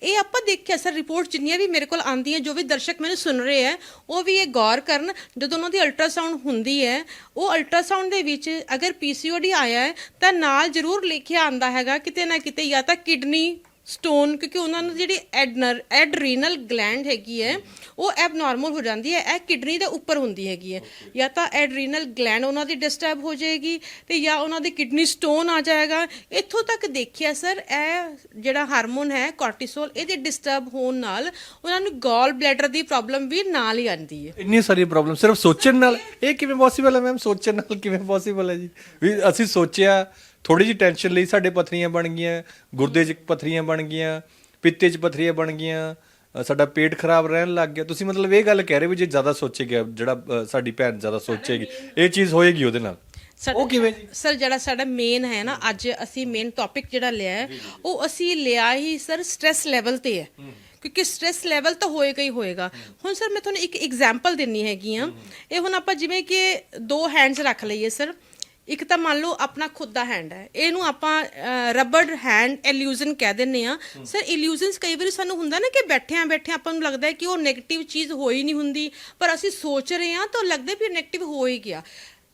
ਇਹ ਆਪਾਂ ਦੇਖਿਆ, ਸਰ ਰਿਪੋਰਟ ਜਿੰਨੀਆਂ ਵੀ ਮੇਰੇ ਕੋਲ ਆਉਂਦੀਆਂ, ਜੋ ਵੀ ਦਰਸ਼ਕ ਮੈਨੂੰ ਸੁਣ ਰਹੇ ਹੈ, ਉਹ ਵੀ ਇਹ ਗੌਰ ਕਰਨ, ਜਦੋਂ ਉਹਨਾਂ ਦੀ ਅਲਟਰਾਸਾਊਂਡ ਹੁੰਦੀ ਹੈ, ਉਹ ਅਲਟਰਾਸਾਊਂਡ ਦੇ ਵਿੱਚ ਅਗਰ ਪੀਸੀਓਡੀ ਆਇਆ ਹੈ, ਤਾਂ ਨਾਲ ਜ਼ਰੂਰ ਲਿਖਿਆ ਆਂਦਾ ਹੈਗਾ ਕਿਤੇ ਨਾ ਕਿਤੇ ਜਾਂ ਤਾਂ ਕਿਡਨੀ ਸਟੋਨ ਕਿਉਂਕਿ ਉਹਨਾਂ ਨੂੰ ਜਿਹੜੀ ਐਡਨਰ ਐਡਰੀਨਲ ਗਲੈਂਡ ਹੈਗੀ ਹੈ ਉਹ ਐਬਨੋਰਮਲ ਹੋ ਜਾਂਦੀ ਹੈ ਇਹ ਕਿਡਨੀ ਦੇ ਉੱਪਰ ਹੁੰਦੀ ਹੈਗੀ ਹੈ। ਜਾਂ ਤਾਂ ਐਡਰੀਨਲ ਗਲੈਂਡ ਉਹਨਾਂ ਦੀ ਡਿਸਟਰਬ ਹੋ ਜਾਏਗੀ ਤੇ ਜਾਂ ਉਹਨਾਂ ਦੀ ਕਿਡਨੀ ਸਟੋਨ ਆ ਜਾਏਗਾ। ਇੱਥੋਂ ਤੱਕ ਦੇਖਿਆ ਸਰ ਇਹ ਜਿਹੜਾ ਹਾਰਮੋਨ ਹੈ ਕੋਰਟੀਸੋਲ ਇਹਦੇ ਡਿਸਟਰਬ ਹੋਣ ਨਾਲ ਉਹਨਾਂ ਨੂੰ ਗਾਲ ਬਲੈਡਰ ਦੀ ਪ੍ਰੋਬਲਮ ਵੀ ਨਾਲ ਹੀ ਆਉਂਦੀ ਹੈ। ਇੰਨੀ ਸਾਰੀ ਪ੍ਰੋਬਲਮ ਸਿਰਫ ਸੋਚਣ ਨਾਲ। ਇਹ ਕਿਵੇਂ ਪੋਸੀਬਲ ਹੈ ਮੈਮ ਸੋਚਣ ਨਾਲ ਕਿਵੇਂ ਪੋਸੀਬਲ ਹੈ ਜੀ? ਵੀ ਅਸੀਂ ਸੋਚਿਆ ਥੋੜੀ ਜੀ ਟੈਨਸ਼ਨ ਲਈ ਸਾਡੇ ਪਥਰੀਆਂ ਬਣ ਗਈਆਂ ਗੁਰਦੇ 'ਚ ਪਥਰੀਆਂ ਬਣ ਗਈਆਂ ਪਿੱਤੇ 'ਚ ਪਥਰੀਆਂ ਬਣ ਗਈਆਂ ਸਾਡਾ ਪੇਟ ਖਰਾਬ ਰਹਿਣ ਲੱਗ ਗਿਆ। ਤੁਸੀਂ ਮਤਲਬ ਇਹ ਗੱਲ ਕਹਿ ਰਹੇ ਹੋ ਜੇ ਜ਼ਿਆਦਾ ਸੋਚੇਗਾ ਜਿਹੜਾ ਸਾਡੀ ਭੈਣ ਜ਼ਿਆਦਾ ਸੋਚੇਗੀ ਇਹ ਚੀਜ਼ ਹੋਏਗੀ ਉਹਦੇ ਨਾਲ? ਉਹ ਕਿਵੇਂ? ਸਰ ਜਿਹੜਾ ਸਾਡਾ ਮੇਨ ਹੈ ਨਾ ਅੱਜ ਅਸੀਂ ਮੇਨ ਟੌਪਿਕ ਜਿਹੜਾ ਲਿਆ ਹੈ ਉਹ ਅਸੀਂ ਲਿਆ ਹੀ ਸਰ ਸਟ्रेस ਲੈਵਲ ਤੇ ਹੈ। ਕਿਉਂਕਿ ਸਟ्रेस ਲੈਵਲ ਤਾਂ ਹੋਏਗਾ ਹੀ ਹੋਏਗਾ। ਹੁਣ ਸਰ ਮੈਂ ਤੁਹਾਨੂੰ ਇੱਕ ਐਗਜ਼ਾਮਪਲ ਦਿੰਨੀ ਹੈਗੀ ਆ ਇਹ ਹੁਣ ਆਪਾਂ ਜਿਵੇਂ ਕਿ ਦੋ ਹੈਂਡਸ ਰੱਖ ਲਈਏ ਸਰ। ਇੱਕ ਤਾਂ ਮੰਨ ਲਓ ਆਪਣਾ ਖੁਦ ਦਾ ਹੈਂਡ ਹੈ। ਇਹਨੂੰ ਆਪਾਂ ਰਬੜ ਹੈਂਡ ਇਲੂਜ਼ਨ ਕਹਿ ਦਿੰਨੇ ਆ ਸਰ ਇਲੂਜ਼ਨਸ ਕਈ ਵਾਰੀ ਸਾਨੂੰ ਹੁੰਦਾ ਨਾ ਕਿ ਬੈਠਿਆਂ ਬੈਠਿਆਂ ਆਪਾਂ ਨੂੰ ਲੱਗਦਾ ਹੈ ਕਿ ਉਹ 네ਗੇਟਿਵ ਚੀਜ਼ ਹੋਈ ਨਹੀਂ ਹੁੰਦੀ ਪਰ ਅਸੀਂ ਸੋਚ ਰਹੇ ਹਾਂ ਤਾਂ ਲੱਗਦਾ ਵੀ 네ਗੇਟਿਵ ਹੋ ਹੀ ਗਿਆ।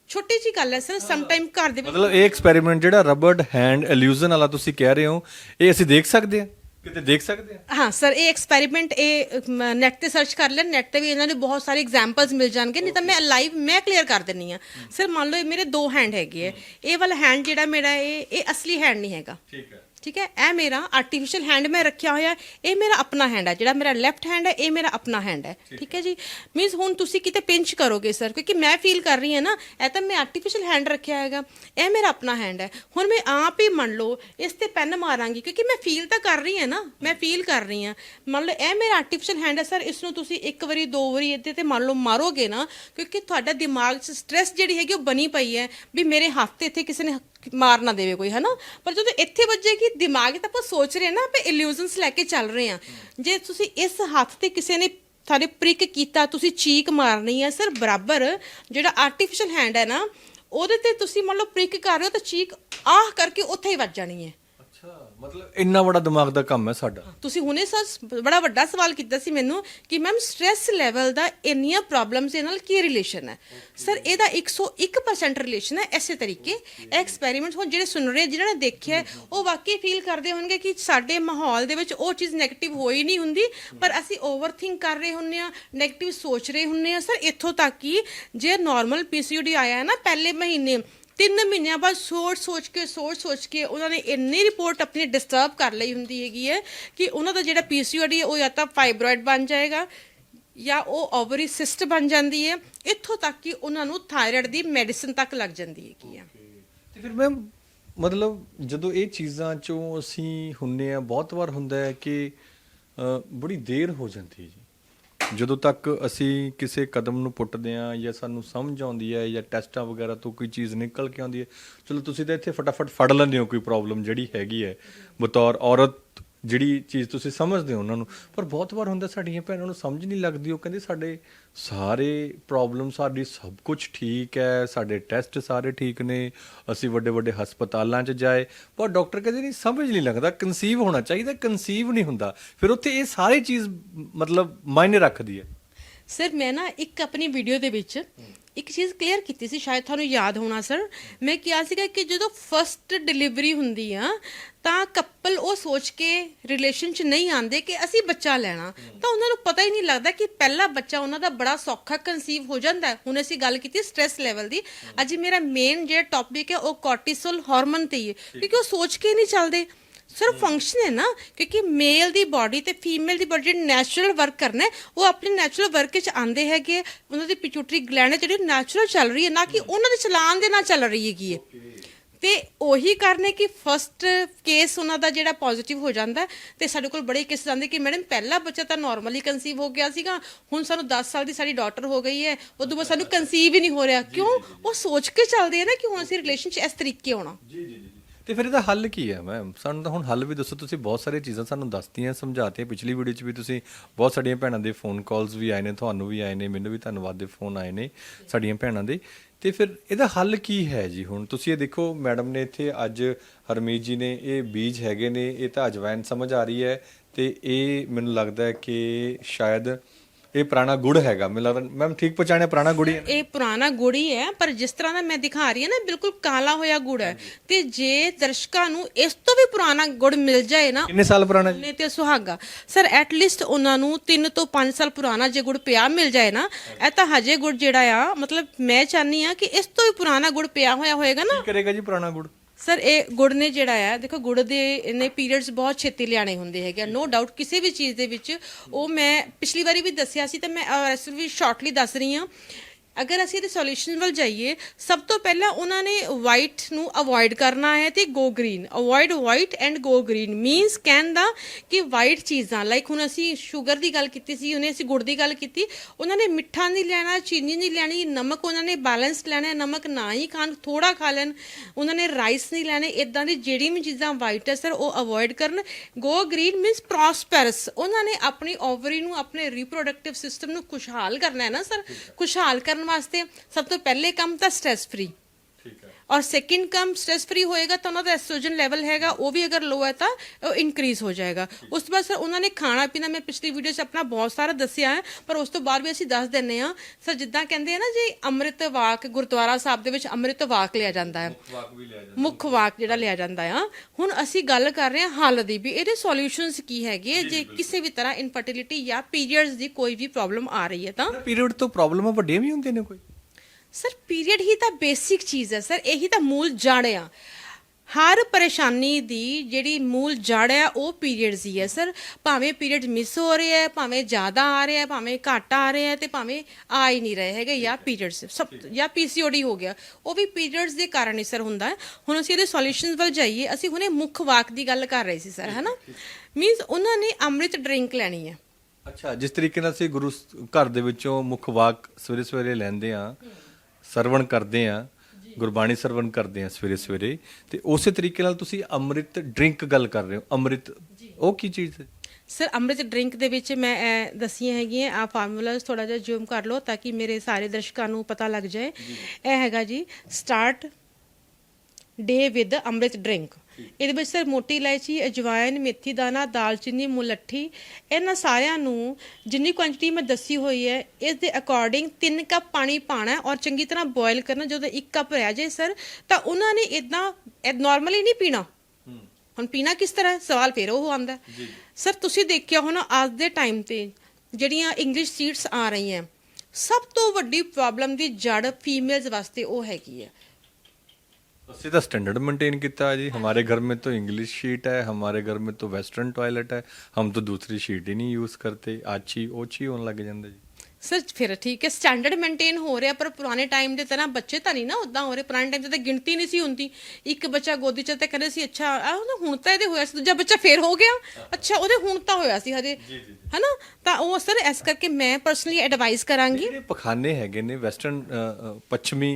ਛੋਟੀ ਜੀ ਗੱਲ ਹੈ ਸਰ ਸਮ ਟਾਈਮ ਘਰ ਦੇ ਵਿੱਚ ਮਤਲਬ ਇਹ ਐਕਸਪੈਰੀਮੈਂਟ ਜਿਹੜਾ ਰਬਰਡ ਹੈਂਡ ਇਲੂਜ਼ਨ ਵਾਲਾ ਤੁਸੀਂ ਕਹਿ ਰਹੇ ਹੋ ਇਹ ਅਸੀਂ ਦੇਖ ਸਕਦੇ ਹਾਂ? ਕਿਤੇ ਦੇਖ ਸਕਦੇ ਹਾਂ ਹਾਂ ਸਰ ਇਹ ਐਕਸਪੈਰੀਮੈਂਟ ਇਹ ਨੈਟ ਤੇ ਸਰਚ ਕਰ ਲੈਣ ਨੈਟ ਤੇ ਵੀ ਇਹਨਾਂ ਦੇ ਬਹੁਤ ਸਾਰੇ ਐਗਜ਼ਾਮਪਲਸ ਮਿਲ ਜਾਣਗੇ ਨਹੀਂ ਤਾਂ ਮੈਂ ਲਾਈਵ ਮੈਂ ਕਲੀਅਰ ਕਰ ਦਿੰਨੀ ਆ ਸਰ ਮੰਨ ਲਓ ਇਹ ਮੇਰੇ ਦੋ ਹੈਂਡ ਹੈਗੇ ਆ। ਇਹ ਵਾਲਾ ਹੈਂਡ ਜਿਹੜਾ ਮੇਰਾ ਇਹ ਇਹ ਅਸਲੀ ਹੈਂਡ ਨਹੀਂ ਹੈਗਾ। ਠੀਕ ਹੈ। ਠੀਕ ਹੈ? ਇਹ ਮੇਰਾ ਆਰਟੀਫੀਸ਼ੀਅਲ ਹੈਂਡ ਮੈਂ ਰੱਖਿਆ ਹੋਇਆ। ਇਹ ਮੇਰਾ ਆਪਣਾ ਹੈਂਡ ਹੈ। ਜਿਹੜਾ ਮੇਰਾ ਲੈਫਟ ਹੈਂਡ ਹੈ ਇਹ ਮੇਰਾ ਆਪਣਾ ਹੈਂਡ ਹੈ। ਠੀਕ ਹੈ ਜੀ? ਮੀਨਸ ਹੁਣ ਤੁਸੀਂ ਕਿਤੇ ਪਿੰਚ ਕਰੋਗੇ ਸਰ ਕਿਉਂਕਿ ਮੈਂ ਫੀਲ ਕਰ ਰਹੀ ਹਾਂ ਨਾ ਇਹ ਤਾਂ ਮੈਂ ਆਰਟੀਫੀਸ਼ੀਅਲ ਹੈਂਡ ਰੱਖਿਆ ਹੈਗਾ। ਇਹ ਮੇਰਾ ਆਪਣਾ ਹੈਂਡ ਹੈ। ਹੁਣ ਮੈਂ ਆਪ ਹੀ ਮੰਨ ਲਓ ਇਸ ਤੇ ਪੈਨ ਮਾਰਾਂਗੀ ਕਿਉਂਕਿ ਮੈਂ ਫੀਲ ਤਾਂ ਕਰ ਰਹੀ ਹਾਂ ਨਾ ਮੈਂ ਫੀਲ ਕਰ ਰਹੀ ਹਾਂ। ਮੰਨ ਲਓ ਇਹ ਮੇਰਾ ਆਰਟੀਫੀਸ਼ੀਅਲ ਹੈਂਡ ਹੈ ਸਰ ਇਸ ਨੂੰ ਤੁਸੀਂ ਇੱਕ ਵਾਰੀ ਦੋ ਵਾਰੀ ਇਹਦੇ ਤੇ ਮੰਨ ਲਓ ਮਾਰੋਗੇ ਨਾ ਕਿਉਂਕਿ ਤੁਹਾਡਾ ਦਿਮਾਗ 'ਚ ਸਟ੍ਰੈਸ ਜਿਹੜੀ ਹੈਗੀ ਉਹ ਬਣੀ ਪਈ ਹੈ ਵੀ ਮੇਰੇ ਹੱਥ ਤੇ ਇੱਥੇ ਕਿਸੇ ਨੇ ਮਾਰ ਨਾ ਦੇਵੇ ਕੋਈ, ਹਨਾ? ਪਰ ਜਦੋਂ ਇੱਥੇ ਵੱਜੇ ਕਿ ਦਿਮਾਗ ਤਾਂ ਆਪਾਂ ਸੋਚ ਰਹੇ ਹਾਂ ਨਾ, ਆਪਾਂ ਇਲੂਜ਼ਨਸ ਲੈ ਕੇ ਚੱਲ ਰਹੇ ਹਾਂ। ਜੇ ਤੁਸੀਂ ਇਸ ਹੱਥ ਤੇ ਕਿਸੇ ਨੇ ਤੁਹਾਡੇ ਪ੍ਰਿਕ ਕੀਤਾ, ਤੁਸੀਂ ਚੀਕ ਮਾਰਨੀ ਹੈ ਸਰ ਬਰਾਬਰ, ਜਿਹੜਾ ਆਰਟੀਫੀਸ਼ੀਅਲ ਹੈਂਡ ਹੈ ਨਾ, ਉਹਦੇ ਤੇ ਤੁਸੀਂ ਮੰਨ ਲਓ ਪ੍ਰਿਕ ਕਰ ਰਹੇ ਹੋ, ਤਾਂ ਚੀਕ ਆਹ ਕਰਕੇ ਉੱਥੇ ਹੀ ਵੱਜ ਜਾਣੀ ਹੈ। ਮਤਲਬ ਇੰਨਾ ਵੱਡਾ ਦਿਮਾਗ ਦਾ ਕੰਮ ਹੈ ਸਾਡਾ। ਤੁਸੀਂ ਹੁਣੇ ਸਰ ਬੜਾ ਵੱਡਾ ਸਵਾਲ ਕੀਤਾ ਸੀ ਮੈਨੂੰ ਕਿ ਮੈਮ ਸਟ्रेस ਲੈਵਲ ਦਾ ਇੰਨੀਆਂ ਪ੍ਰੋਬਲਮਸ ਦੇ ਨਾਲ ਕੀ ਰਿਲੇਸ਼ਨ ਹੈ? ਸਰ, ਇਹਦਾ 101% ਰਿਲੇਸ਼ਨ ਹੈ ਐਸੇ ਤਰੀਕੇ। ਐਕਸਪੈਰੀਮੈਂਟ ਹੁਣ ਜਿਹੜੇ ਸੁਣ ਰਹੇ ਜਿਹਨਾਂ ਨੇ ਦੇਖਿਆ ਉਹ ਵਾਕਈ ਫੀਲ ਕਰਦੇ ਹੋਣਗੇ ਕਿ ਸਾਡੇ ਮਾਹੌਲ ਦੇ ਵਿੱਚ ਉਹ ਚੀਜ਼ 네ਗੇਟਿਵ ਹੋਈ ਨਹੀਂ ਹੁੰਦੀ, ਪਰ ਅਸੀਂ ਓਵਰ ਥਿੰਕ ਕਰ ਰਹੇ ਹੁੰਨੇ ਆ 네ਗੇਟਿਵ ਸੋਚ ਰਹੇ ਹੁੰਨੇ ਆ ਸਰ, ਇੱਥੋਂ ਤੱਕ ਕਿ ਜੇ ਨਾਰਮਲ ਪੀਸੀਓਡੀ ਆਇਆ ਹੈ ਨਾ, ਪਹਿਲੇ ਮਹੀਨੇ ਤਿੰਨ ਮਹੀਨਿਆਂ ਬਾਅਦ ਸੋਚ ਸੋਚ ਕੇ ਸੋਚ ਸੋਚ ਕੇ ਉਹਨਾਂ ਨੇ ਇੰਨੀ ਰਿਪੋਰਟ ਆਪਣੀ ਡਿਸਟਰਬ ਕਰ ਲਈ ਹੁੰਦੀ ਹੈਗੀ ਹੈ ਕਿ ਉਹਨਾਂ ਦਾ ਜਿਹੜਾ ਪੀਸੀਓਡੀ ਹੈ ਉਹ ਜਾਂ ਤਾਂ ਫਾਈਬਰੋਇਡ ਬਣ ਜਾਏਗਾ ਜਾਂ ਉਹ ਓਵਰੀ ਸਿਸਟ ਬਣ ਜਾਂਦੀ ਹੈ, ਇੱਥੋਂ ਤੱਕ ਕਿ ਉਹਨਾਂ ਨੂੰ ਥਾਇਰਾਇਡ ਦੀ ਮੈਡੀਸਿਨ ਤੱਕ ਲੱਗ ਜਾਂਦੀ ਹੈਗੀ ਹੈ ਤੇ ਫਿਰ ਮੈਮ ਮਤਲਬ ਜਦੋਂ ਇਹ ਚੀਜ਼ਾਂ ਚੋਂ ਅਸੀਂ ਹੁੰਨੇ ਆ, ਬਹੁਤ ਵਾਰ ਹੁੰਦਾ ਹੈ ਕਿ ਬੜੀ ਦੇਰ ਹੋ ਜਾਂਦੀ ਹੈ ਜੀ। ਜਦੋਂ ਤੱਕ ਅਸੀਂ ਕਿਸੇ ਕਦਮ ਨੂੰ ਪੁੱਟਦੇ ਆ ਜਾਂ ਸਾਨੂੰ ਸਮਝ ਆਉਂਦੀ ਹੈ ਜਾਂ ਟੈਸਟਾਂ ਵਗੈਰਾ ਤੋਂ ਕੋਈ ਚੀਜ਼ ਨਿਕਲ ਕੇ ਆਉਂਦੀ ਹੈ, ਚਲੋ ਤੁਸੀਂ ਤਾਂ ਇੱਥੇ ਫਟਾਫਟ ਫੜ ਲੈਂਦੇ ਹੋ ਕੋਈ ਪ੍ਰੋਬਲਮ ਜਿਹੜੀ ਹੈਗੀ ਹੈ। ਬਤੌਰ ਔਰਤ ਜਿਹੜੀ ਚੀਜ਼ ਤੁਸੀਂ ਸਮਝਦੇ ਹੋ ਉਹਨਾਂ ਨੂੰ। ਪਰ ਬਹੁਤ ਵਾਰ ਹੁੰਦਾ ਸਾਡੀਆਂ ਭੈਣਾਂ ਨੂੰ ਸਮਝ ਨਹੀਂ ਲੱਗਦੀ, ਉਹ ਕਹਿੰਦੇ ਸਾਡੇ ਸਾਰੇ ਪ੍ਰੋਬਲਮ ਸਾਡੀ ਸਭ ਕੁਝ ਠੀਕ ਹੈ, ਸਾਡੇ ਟੈਸਟ ਸਾਰੇ ਠੀਕ ਨੇ, ਅਸੀਂ ਵੱਡੇ ਵੱਡੇ ਹਸਪਤਾਲਾਂ 'ਚ ਜਾਏ। ਪਰ ਡਾਕਟਰ ਕਹਿੰਦੇ ਨਹੀਂ, ਸਮਝ ਨਹੀਂ ਲੱਗਦਾ ਕਨਸੀਵ ਹੋਣਾ ਚਾਹੀਦਾ ਕਨਸੀਵ ਨਹੀਂ ਹੁੰਦਾ। ਫਿਰ ਉੱਥੇ ਇਹ ਸਾਰੀ ਚੀਜ਼ ਮਤਲਬ ਮਾਇਨੇ ਰੱਖਦੀ ਹੈ। ਸਰ ਮੈਂ ਨਾ ਇੱਕ ਆਪਣੀ ਵੀਡੀਓ ਦੇ ਵਿੱਚ ਇੱਕ ਚੀਜ਼ ਕਲੀਅਰ ਕੀਤੀ ਸੀ ਸ਼ਾਇਦ ਤੁਹਾਨੂੰ ਯਾਦ ਹੋਣਾ ਸਰ ਮੈਂ ਕਿਹਾ ਸੀਗਾ ਕਿ ਜਦੋਂ ਫਰਸਟ ਡਿਲੀਵਰੀ ਹੁੰਦੀ ਆ ਤਾਂ ਕਪਲ ਉਹ ਸੋਚ ਕੇ ਰਿਲੇਸ਼ਨ 'ਚ ਨਹੀਂ ਆਉਂਦੇ ਕਿ ਅਸੀਂ ਬੱਚਾ ਲੈਣਾ। ਤਾਂ ਉਹਨਾਂ ਨੂੰ ਪਤਾ ਹੀ ਨਹੀਂ ਲੱਗਦਾ ਕਿ ਪਹਿਲਾ ਬੱਚਾ ਉਹਨਾਂ ਦਾ ਬੜਾ ਸੌਖਾ ਕਨਸੀਵ ਹੋ ਜਾਂਦਾ ਹੁਣ ਅਸੀਂ ਗੱਲ ਕੀਤੀ ਸਟ੍ਰੈਸ ਲੈਵਲ ਦੀ। ਅੱਜ ਮੇਰਾ ਮੇਨ ਜਿਹੜਾ ਟੌਪਿਕ ਹੈ ਉਹ ਕੋਰਟੀਸੋਲ ਹਾਰਮੋਨ ਤੇ ਹੀ ਹੈ। ਕਿਉਂਕਿ ਉਹ ਸੋਚ ਕੇ ਨਹੀਂ ਚੱਲਦੇ। ਸਿਰਫ ਫੰਕਸ਼ਨ ਹੈ ਨਾ ਕਿਉਂਕਿ ਮੇਲ ਦੀ ਬਾਡੀ ਤੇ ਫੀਮੇਲ ਦੀ ਬਾਡੀ ਨੈਚੁਰਲ ਵਰਕ ਕਰਨਾ ਹੈ, ਉਹ ਆਪਣੇ ਨੈਚੁਰਲ ਵਰਕ ਵਿੱਚ ਆਂਦੇ ਹੈਗੇ ਉਹਨਾਂ ਦੀ ਪਿਚੂਟਰੀ ਗਲੈਂਡ ਜਿਹੜੀ ਨੈਚੁਰਲ ਚੱਲ ਰਹੀ ਹੈ ਨਾ ਕਿ ਉਹਨਾਂ ਦੇ ਚਲਾਨ ਦੇ ਨਾਲ ਚੱਲ ਰਹੀ ਹੈਗੀ ਹੈ। ਤੇ ਉਹੀ ਕਰਨੇ ਕਿ ਫਸਟ ਕੇਸ ਉਹਨਾਂ ਦਾ ਜਿਹੜਾ ਪੋਜ਼ਿਟਿਵ ਹੋ ਜਾਂਦਾ ਹੈ, ਤੇ ਸਾਡੇ ਕੋਲ ਬੜੇ ਕੇਸ ਆਉਂਦੇ ਕਿ ਮੈਡਮ ਪਹਿਲਾ ਬੱਚਾ ਤਾਂ ਨਾਰਮਲੀ ਕਨਸੀਵ ਹੋ ਗਿਆ ਸੀਗਾ ਹੁਣ ਸਾਨੂੰ 10 ਸਾਲ ਦੀ ਸਾਡੀ ਡਾਟਰ ਹੋ ਗਈ ਹੈ ਉਦੋਂ ਬਾਅਦ ਸਾਨੂੰ ਕਨਸੀਵ ਹੀ ਨਹੀਂ ਹੋ ਰਿਹਾ। ਕਿਉਂ? ਉਹ ਸੋਚ ਕੇ ਚੱਲਦੇ ਆ ਨਾ ਕਿ ਹੁਣ ਅਸੀਂ ਰਿਲੇਸ਼ਨ 'ਚ ਇਸ ਤਰੀਕੇ ਆਉਣਾ। ਜੀ ਜੀ ਜੀ। ਤੇ ਫਿਰ ਇਹਦਾ ਹੱਲ ਕੀ ਹੈ? ਮੈਮ ਸਾਨੂੰ ਤਾਂ ਹੁਣ ਹੱਲ ਵੀ ਦੱਸੋ, ਤੁਸੀਂ ਬਹੁਤ ਸਾਰੀਆਂ ਚੀਜ਼ਾਂ ਸਾਨੂੰ ਦੱਸਤੀਆਂ, ਸਮਝਾਤੀਆਂ। ਪਿਛਲੀ ਵੀਡੀਓ 'ਚ ਵੀ ਤੁਸੀਂ ਬਹੁਤ ਸਾਡੀਆਂ ਭੈਣਾਂ ਦੇ ਫੋਨ ਕਾਲਸ ਵੀ ਆਏ ਨੇ, ਤੁਹਾਨੂੰ ਵੀ ਆਏ ਨੇ, ਮੈਨੂੰ ਵੀ ਧੰਨਵਾਦ ਦੇ ਫੋਨ ਆਏ ਨੇ ਸਾਡੀਆਂ ਭੈਣਾਂ ਦੇ। ਤੇ ਫਿਰ ਇਹਦਾ ਹੱਲ ਕੀ ਹੈ ਜੀ ਹੁਣ? ਤੁਸੀਂ ਇਹ ਦੇਖੋ ਮੈਡਮ ਨੇ ਇੱਥੇ ਅੱਜ ਹਰਮੀਤ ਜੀ ਨੇ ਇਹ ਬੀਜ ਹੈਗੇ ਨੇ, ਇਹ ਤਾਂ ਅਜਵਾਇਨ ਸਮਝ ਆ ਰਹੀ ਹੈ ਤੇ ਇਹ ਮੈਨੂੰ ਲੱਗਦਾ ਹੈ ਕਿ ਸ਼ਾਇਦ ਇਹ ਪੁਰਾਣਾ ਗੁੜ ਹੈਗਾ। ਮੈਨੂੰ ਲੱਗਦਾ ਮੈਮ ਠੀਕ ਪਛਾਣਿਆ ਪੁਰਾਣਾ ਗੁੜ ਹੀ ਇਹ ਪੁਰਾਣਾ ਗੁੜ ਹੀ ਹੈ ਪਰ ਜਿਸ ਤਰ੍ਹਾਂ ਦਾ ਮੈਂ ਦਿਖਾ ਰਹੀ ਹਾਂ ਨਾ ਬਿਲਕੁਲ ਕਾਲਾ ਹੋਇਆ ਗੁੜ ਹੈ। ਤੇ ਜੇ ਦਰਸ਼ਕਾਂ ਨੂੰ ਇਸ ਤੋਂ ਵੀ ਪੁਰਾਣਾ ਗੁੜ ਮਿਲ ਜਾਏ ਨਾ ਕਿੰਨੇ ਸਾਲ ਪੁਰਾਣਾ ਜੀ? ਨੇ ਤੇ ਸੁਹਾਗਾ। ਸਰ ਐਟ ਲੀਸਟ ਉਹਨਾਂ ਨੂੰ 3 ਤੋਂ 5 ਸਾਲ ਪੁਰਾਣਾ ਜੇ ਗੁੜ ਪਿਆ ਮਿਲ ਜਾਏ ਨਾ ਇਹ ਤਾਂ ਹਜੇ ਗੁੜ ਜਿਹੜਾ ਆ ਮਤਲਬ ਮੈਂ ਚਾਹਨੀ ਆ ਕਿ ਇਸ ਤੋਂ ਵੀ ਪੁਰਾਣਾ ਗੁੜ ਪਿਆ ਹੋਇਆ ਹੋਏਗਾ ਨਾ। ਕੀ ਕਰੇਗਾ ਜੀ ਪੁਰਾਣਾ ਗੁੜ? ਸਰ, ਇਹ ਗੁੜ ਨੇ ਜਿਹੜਾ ਆ, ਦੇਖੋ ਗੁੜ ਦੇ ਇਹਨੇ ਪੀਰੀਅਡਸ ਬਹੁਤ ਛੇਤੀ ਲਿਆਣੇ ਹੁੰਦੇ ਹੈਗੇ ਨੋ ਡਾਊਟ ਕਿਸੇ ਵੀ ਚੀਜ਼ ਦੇ ਵਿੱਚ ਉਹ ਮੈਂ ਪਿਛਲੀ ਵਾਰੀ ਵੀ ਦੱਸਿਆ ਸੀ ਤਾਂ ਮੈਂ ਇਸ ਵੀ ਸ਼ਾਰਟਲੀ ਦੱਸ ਰਹੀ ਹਾਂ। ਅਗਰ ਅਸੀਂ ਇਹਦੇ ਸੋਲੂਸ਼ਨ ਵੱਲ ਜਾਈਏ, ਸਭ ਤੋਂ ਪਹਿਲਾਂ ਉਹਨਾਂ ਨੇ ਵਾਈਟ ਨੂੰ ਅਵੋਇਡ ਕਰਨਾ ਹੈ ਤੇ go green avoid white and go green means ਕਹਿਣ ਦਾ ਕਿ ਵਾਈਟ ਚੀਜ਼ਾਂ ਲਾਈਕ ਹੁਣ ਅਸੀਂ ਸ਼ੂਗਰ ਦੀ ਗੱਲ ਕੀਤੀ ਸੀ ਉਹਨੇ ਅਸੀਂ ਗੁੜ ਦੀ ਗੱਲ ਕੀਤੀ, ਉਹਨਾਂ ਨੇ ਮਿੱਠਾ ਨਹੀਂ ਲੈਣਾ, ਚੀਨੀ ਨਹੀਂ ਲੈਣੀ, ਨਮਕ ਉਹਨਾਂ ਨੇ ਬੈਲੈਂਸ ਲੈਣਾ, ਨਮਕ ਨਾ ਹੀ ਖਾਣ ਥੋੜਾ ਖਾ ਲੈਣ, ਉਹਨਾਂ ਨੇ ਰਾਈਸ ਨਹੀਂ ਲੈਣੇ ਇਦਾਂ ਦੀ ਜਿਹੜੀ ਵੀ ਚੀਜ਼ਾਂ ਵਾਈਟ ਹੈ ਸਰ ਉਹ ਅਵੋਇਡ ਕਰਨ। ਗੋ ਗ੍ਰੀਨ ਮੀਨਸ ਪ੍ਰੋਸਪਰਸ ਉਹਨਾਂ ਨੇ ਆਪਣੀ ਓਵਰੀ ਨੂੰ, ਆਪਣੇ ਰੀਪਰੋਡਕਟਿਵ ਸਿਸਟਮ ਨੂੰ ਖੁਸ਼ਹਾਲ ਕਰਨਾ ਹੈ ਨਾ ਸਰ ਖੁਸ਼ਹਾਲ ਕਰਨ ਵਾਸਤੇ ਸਭ ਤੋਂ ਪਹਿਲੇ ਕੰਮ ਤਾਂ ਸਟ੍ਰੈਸ ਫ੍ਰੀ ਠੀਕ ਹੈ। ਔਰ ਸੈਕਿੰਡ ਕਮ ਸਟ੍ਰੈਸ ਫ੍ਰੀ ਹੋਏਗਾ ਤਾਂ ਉਹਨਾਂ ਦਾ ਐਸਟ੍ਰੋਜਨ ਲੈਵਲ ਹੈਗਾ ਉਹ ਵੀ ਅਗਰ ਲੋ ਹੈ ਤਾਂ ਉਹ ਇਨਕਰੀਜ਼ ਹੋ ਜਾਏਗਾ ਉਸ ਤੋਂ ਬਾਅਦ ਸਰ ਉਹਨਾਂ ਨੇ ਖਾਣਾ ਪੀਣਾ ਮੈਂ ਪਿਛਲੀ ਵੀਡੀਓ 'ਚ ਆਪਣਾ ਬਹੁਤ ਸਾਰਾ ਦੱਸਿਆ ਹੈ ਪਰ ਉਸ ਤੋਂ ਬਾਅਦ ਵੀ ਅਸੀਂ ਦੱਸ ਦਿੰਨੇ ਆ ਸਰ ਜਿੱਦਾਂ ਕਹਿੰਦੇ ਆ ਨਾ ਜੀ ਅੰਮ੍ਰਿਤ ਵਾਕ ਗੁਰਦੁਆਰਾ ਸਾਹਿਬ ਦੇ ਵਿੱਚ ਅੰਮ੍ਰਿਤ ਵਾਕ ਲਿਆ ਜਾਂਦਾ ਹੈ ਵਾਕ ਵੀ ਲਿਆ ਮੁੱਖ ਵਾਕ ਜਿਹੜਾ ਲਿਆ ਜਾਂਦਾ ਆ ਹੁਣ ਅਸੀਂ ਗੱਲ ਕਰ ਰਹੇ ਹਾਂ ਹੱਲ ਦੀ ਵੀ ਇਹਦੇ ਸੋਲੂਸ਼ਨਸ ਕੀ ਹੈਗੇ ਜੇ ਕਿਸੇ ਵੀ ਤਰ੍ਹਾਂ ਇਨਫਰਟੀਲਿਟੀ ਜਾਂ ਪੀਰੀਅਡਸ ਦੀ ਕੋਈ ਵੀ ਪ੍ਰੋਬਲਮ ਆ ਰਹੀ ਹੈ ਤਾਂ ਪੀਰੀਅਡ ਤੋਂ ਪ੍ਰੋਬਲਮਾਂ ਵੱਡੀਆਂ ਵੀ ਹੁੰਦੀਆਂ ਨੇ ਕੋਈ ਸਰ ਪੀਰੀਅਡ ਹੀ ਤਾਂ ਬੇਸਿਕ ਚੀਜ਼ ਹੈ ਸਰ ਇਹੀ ਤਾਂ ਮੂਲ ਜੜ ਆ। ਹਰ ਪਰੇਸ਼ਾਨੀ ਦੀ ਜਿਹੜੀ ਮੂਲ ਜੜ ਹੈ ਉਹ ਪੀਰੀਅਡਸ ਹੀ ਹੈ ਸਰ ਭਾਵੇਂ ਪੀਰੀਅਡ ਮਿਸ ਹੋ ਰਿਹਾ ਹੈ ਭਾਵੇਂ ਜ਼ਿਆਦਾ ਆ ਰਿਹਾ ਹੈ ਭਾਵੇਂ ਘੱਟ ਆ ਰਿਹਾ ਹੈ ਤੇ ਭਾਵੇਂ ਆ ਹੀ ਨਹੀਂ ਰਹੇ ਹੈਗੇ ਜਾਂ ਪੀਰੀਅਡਸ ਸਭ ਜਾਂ ਪੀਸੀਓਡੀ ਹੋ ਗਿਆ। ਉਹ ਵੀ ਪੀਰੀਅਡਸ ਦੇ ਕਾਰਨ ਹੀ ਸਰ ਹੁੰਦਾ ਹੈ। ਹੁਣ ਅਸੀਂ ਇਹਦੇ ਸੋਲੂਸ਼ਨਸ ਵੱਲ ਜਾਈਏ ਅਸੀਂ ਹੁਣੇ ਮੁੱਖ ਵਾਕ ਦੀ ਗੱਲ ਕਰ ਰਹੇ ਸੀ ਸਰ ਹੈਨਾ ਮੀਨਸ ਉਹਨਾਂ ਨੇ ਅੰਮ੍ਰਿਤ ਡਰਿੰਕ ਲੈਣੀ ਹੈ। ਅੱਛਾ ਜਿਸ ਤਰੀਕੇ ਨਾਲ ਅਸੀਂ ਗੁਰੂ ਘਰ ਦੇ ਵਿੱਚੋਂ ਮੁੱਖ ਵਾਕ ਸਵੇਰੇ ਸਵੇਰੇ ਲੈਂਦੇ ਆ ਸਰਵਣ ਕਰਦੇ ਆ ਗੁਰਬਾਣੀ ਸਰਵਣ ਕਰਦੇ ਆ ਸਵੇਰੇ ਸਵੇਰੇ। ਤੇ ਉਸੇ ਤਰੀਕੇ ਨਾਲ ਤੁਸੀਂ ਅੰਮ੍ਰਿਤ ਡਰਿੰਕ ਗੱਲ ਕਰ ਰਹੇ ਹੋ ਅੰਮ੍ਰਿਤ। ਉਹ ਕੀ ਚੀਜ਼ ਹੈ? ਸਰ ਅੰਮ੍ਰਿਤ ਡਰਿੰਕ ਦੇ ਵਿੱਚ ਮੈਂ ਇਹ ਦੱਸੀਆਂ ਹੈਗੀਆਂ ਆ ਫਾਰਮੂਲਾਸ ਥੋੜਾ ਜਿਹਾ ਜ਼ੂਮ ਕਰ ਲਓ ਤਾਂ ਕਿ ਮੇਰੇ ਸਾਰੇ ਦਰਸ਼ਕਾਂ ਨੂੰ ਪਤਾ ਲੱਗ ਜਾਏ। ਇਹ ਹੈਗਾ ਜੀ start day with Amrit drink ਇਹਦੇ ਵਿੱਚ ਸਰ ਮੋਟੀ ਇਲਾਇਚੀ ਅਜਵਾਇਨ ਮੇਥੀ ਦਾਣਾ ਦਾਲਚੀਨੀ ਮੁਲੱਠੀ ਇਹਨਾਂ ਸਾਰਿਆਂ ਨੂੰ ਜਿੰਨੀ ਕੁਆਂਟੀਟੀ ਮੈਂ ਦੱਸੀ ਹੋਈ ਹੈ ਇਸ ਦੇ ਅਕੋਰਡਿੰਗ 3 ਕੱਪ ਪਾਣੀ ਪਾਣਾ ਔਰ ਚੰਗੀ ਤਰ੍ਹਾਂ ਬੋਇਲ ਕਰਨਾ ਜਦੋਂ 1 ਕੱਪ ਰਹਿ ਜਾਏ ਸਰ ਤਾਂ ਉਹਨਾਂ ਨੇ ਇਦਾਂ ਨਾਰਮਲੀ ਨਹੀਂ ਪੀਣਾ ਹੁਣ ਪੀਣਾ ਕਿਸ ਤਰ੍ਹਾਂ? ਸਵਾਲ ਫੇਰ ਉਹ ਆਉਂਦਾ। ਸਰ ਤੁਸੀਂ ਦੇਖਿਆ ਹੋਣਾ ਅੱਜ ਦੇ ਟਾਈਮ ਤੇ ਜਿਹੜੀਆਂ ਇੰਗਲਿਸ਼ ਸੀਟਸ ਆ ਰਹੀਆਂ ਸਭ ਤੋਂ ਵੱਡੀ ਪ੍ਰੋਬਲਮ ਦੀ ਜੜ ਫੀਮੇਲਸ ਵਾਸਤੇ ਉਹ ਹੈਗੀ ਹੈ ਅਸੀਂ ਤਾਂ स्टैंडर्ड मेंटेन किया है जी हमारे घर में तो इंग्लिश शीट है हमारे घर में तो वेस्टर्न टॉयलेट है हम तो दूसरी शीट ही नहीं यूज करते आछी ओछी होने लग जाता जी ਸਰ ਫਿਰ ਠੀਕ ਹੈ ਸਟੈਂਡਰਡ ਮੇਨਟੇਨ ਹੋ ਰਿਹਾ ਪਰ ਪੁਰਾਣੇ ਟਾਈਮ ਦੇ ਤਰ੍ਹਾਂ ਬੱਚੇ ਤਾਂ ਨਹੀਂ ਨਾ ਉਦਾਂ ਹੋ ਰਹੇ ਪੁਰਾਣੇ ਟਾਈਮ ਤੇ ਤਾਂ ਗਿਣਤੀ ਨਹੀਂ ਸੀ ਹੁੰਦੀ ਇੱਕ ਬੱਚਾ ਗੋਦੀ 'ਚ ਤੇ ਕਹਿੰਦੇ ਸੀ ਅੱਛਾ ਆਹ ਨਾ ਹੁਣ ਤਾਂ ਇਹਦੇ ਹੋਇਆ ਸੀ ਦੂਜਾ ਬੱਚਾ ਫੇਰ ਹੋ ਗਿਆ ਅੱਛਾ ਉਹਦੇ ਹੁਣ ਤਾਂ ਹੋਇਆ ਸੀ ਹਜੇ ਹੈਨਾ ਤਾਂ ਉਹ ਸਰ ਇਸ ਕਰਕੇ ਮੈਂ ਪਰਸਨਲੀ ਐਡਵਾਈਸ ਕਰਾਂਗੀ ਜਿਹੜੇ ਪਖਾਨੇ ਹੈਗੇ ਨੇ ਵੈਸਟਰਨ ਪੱਛਮੀ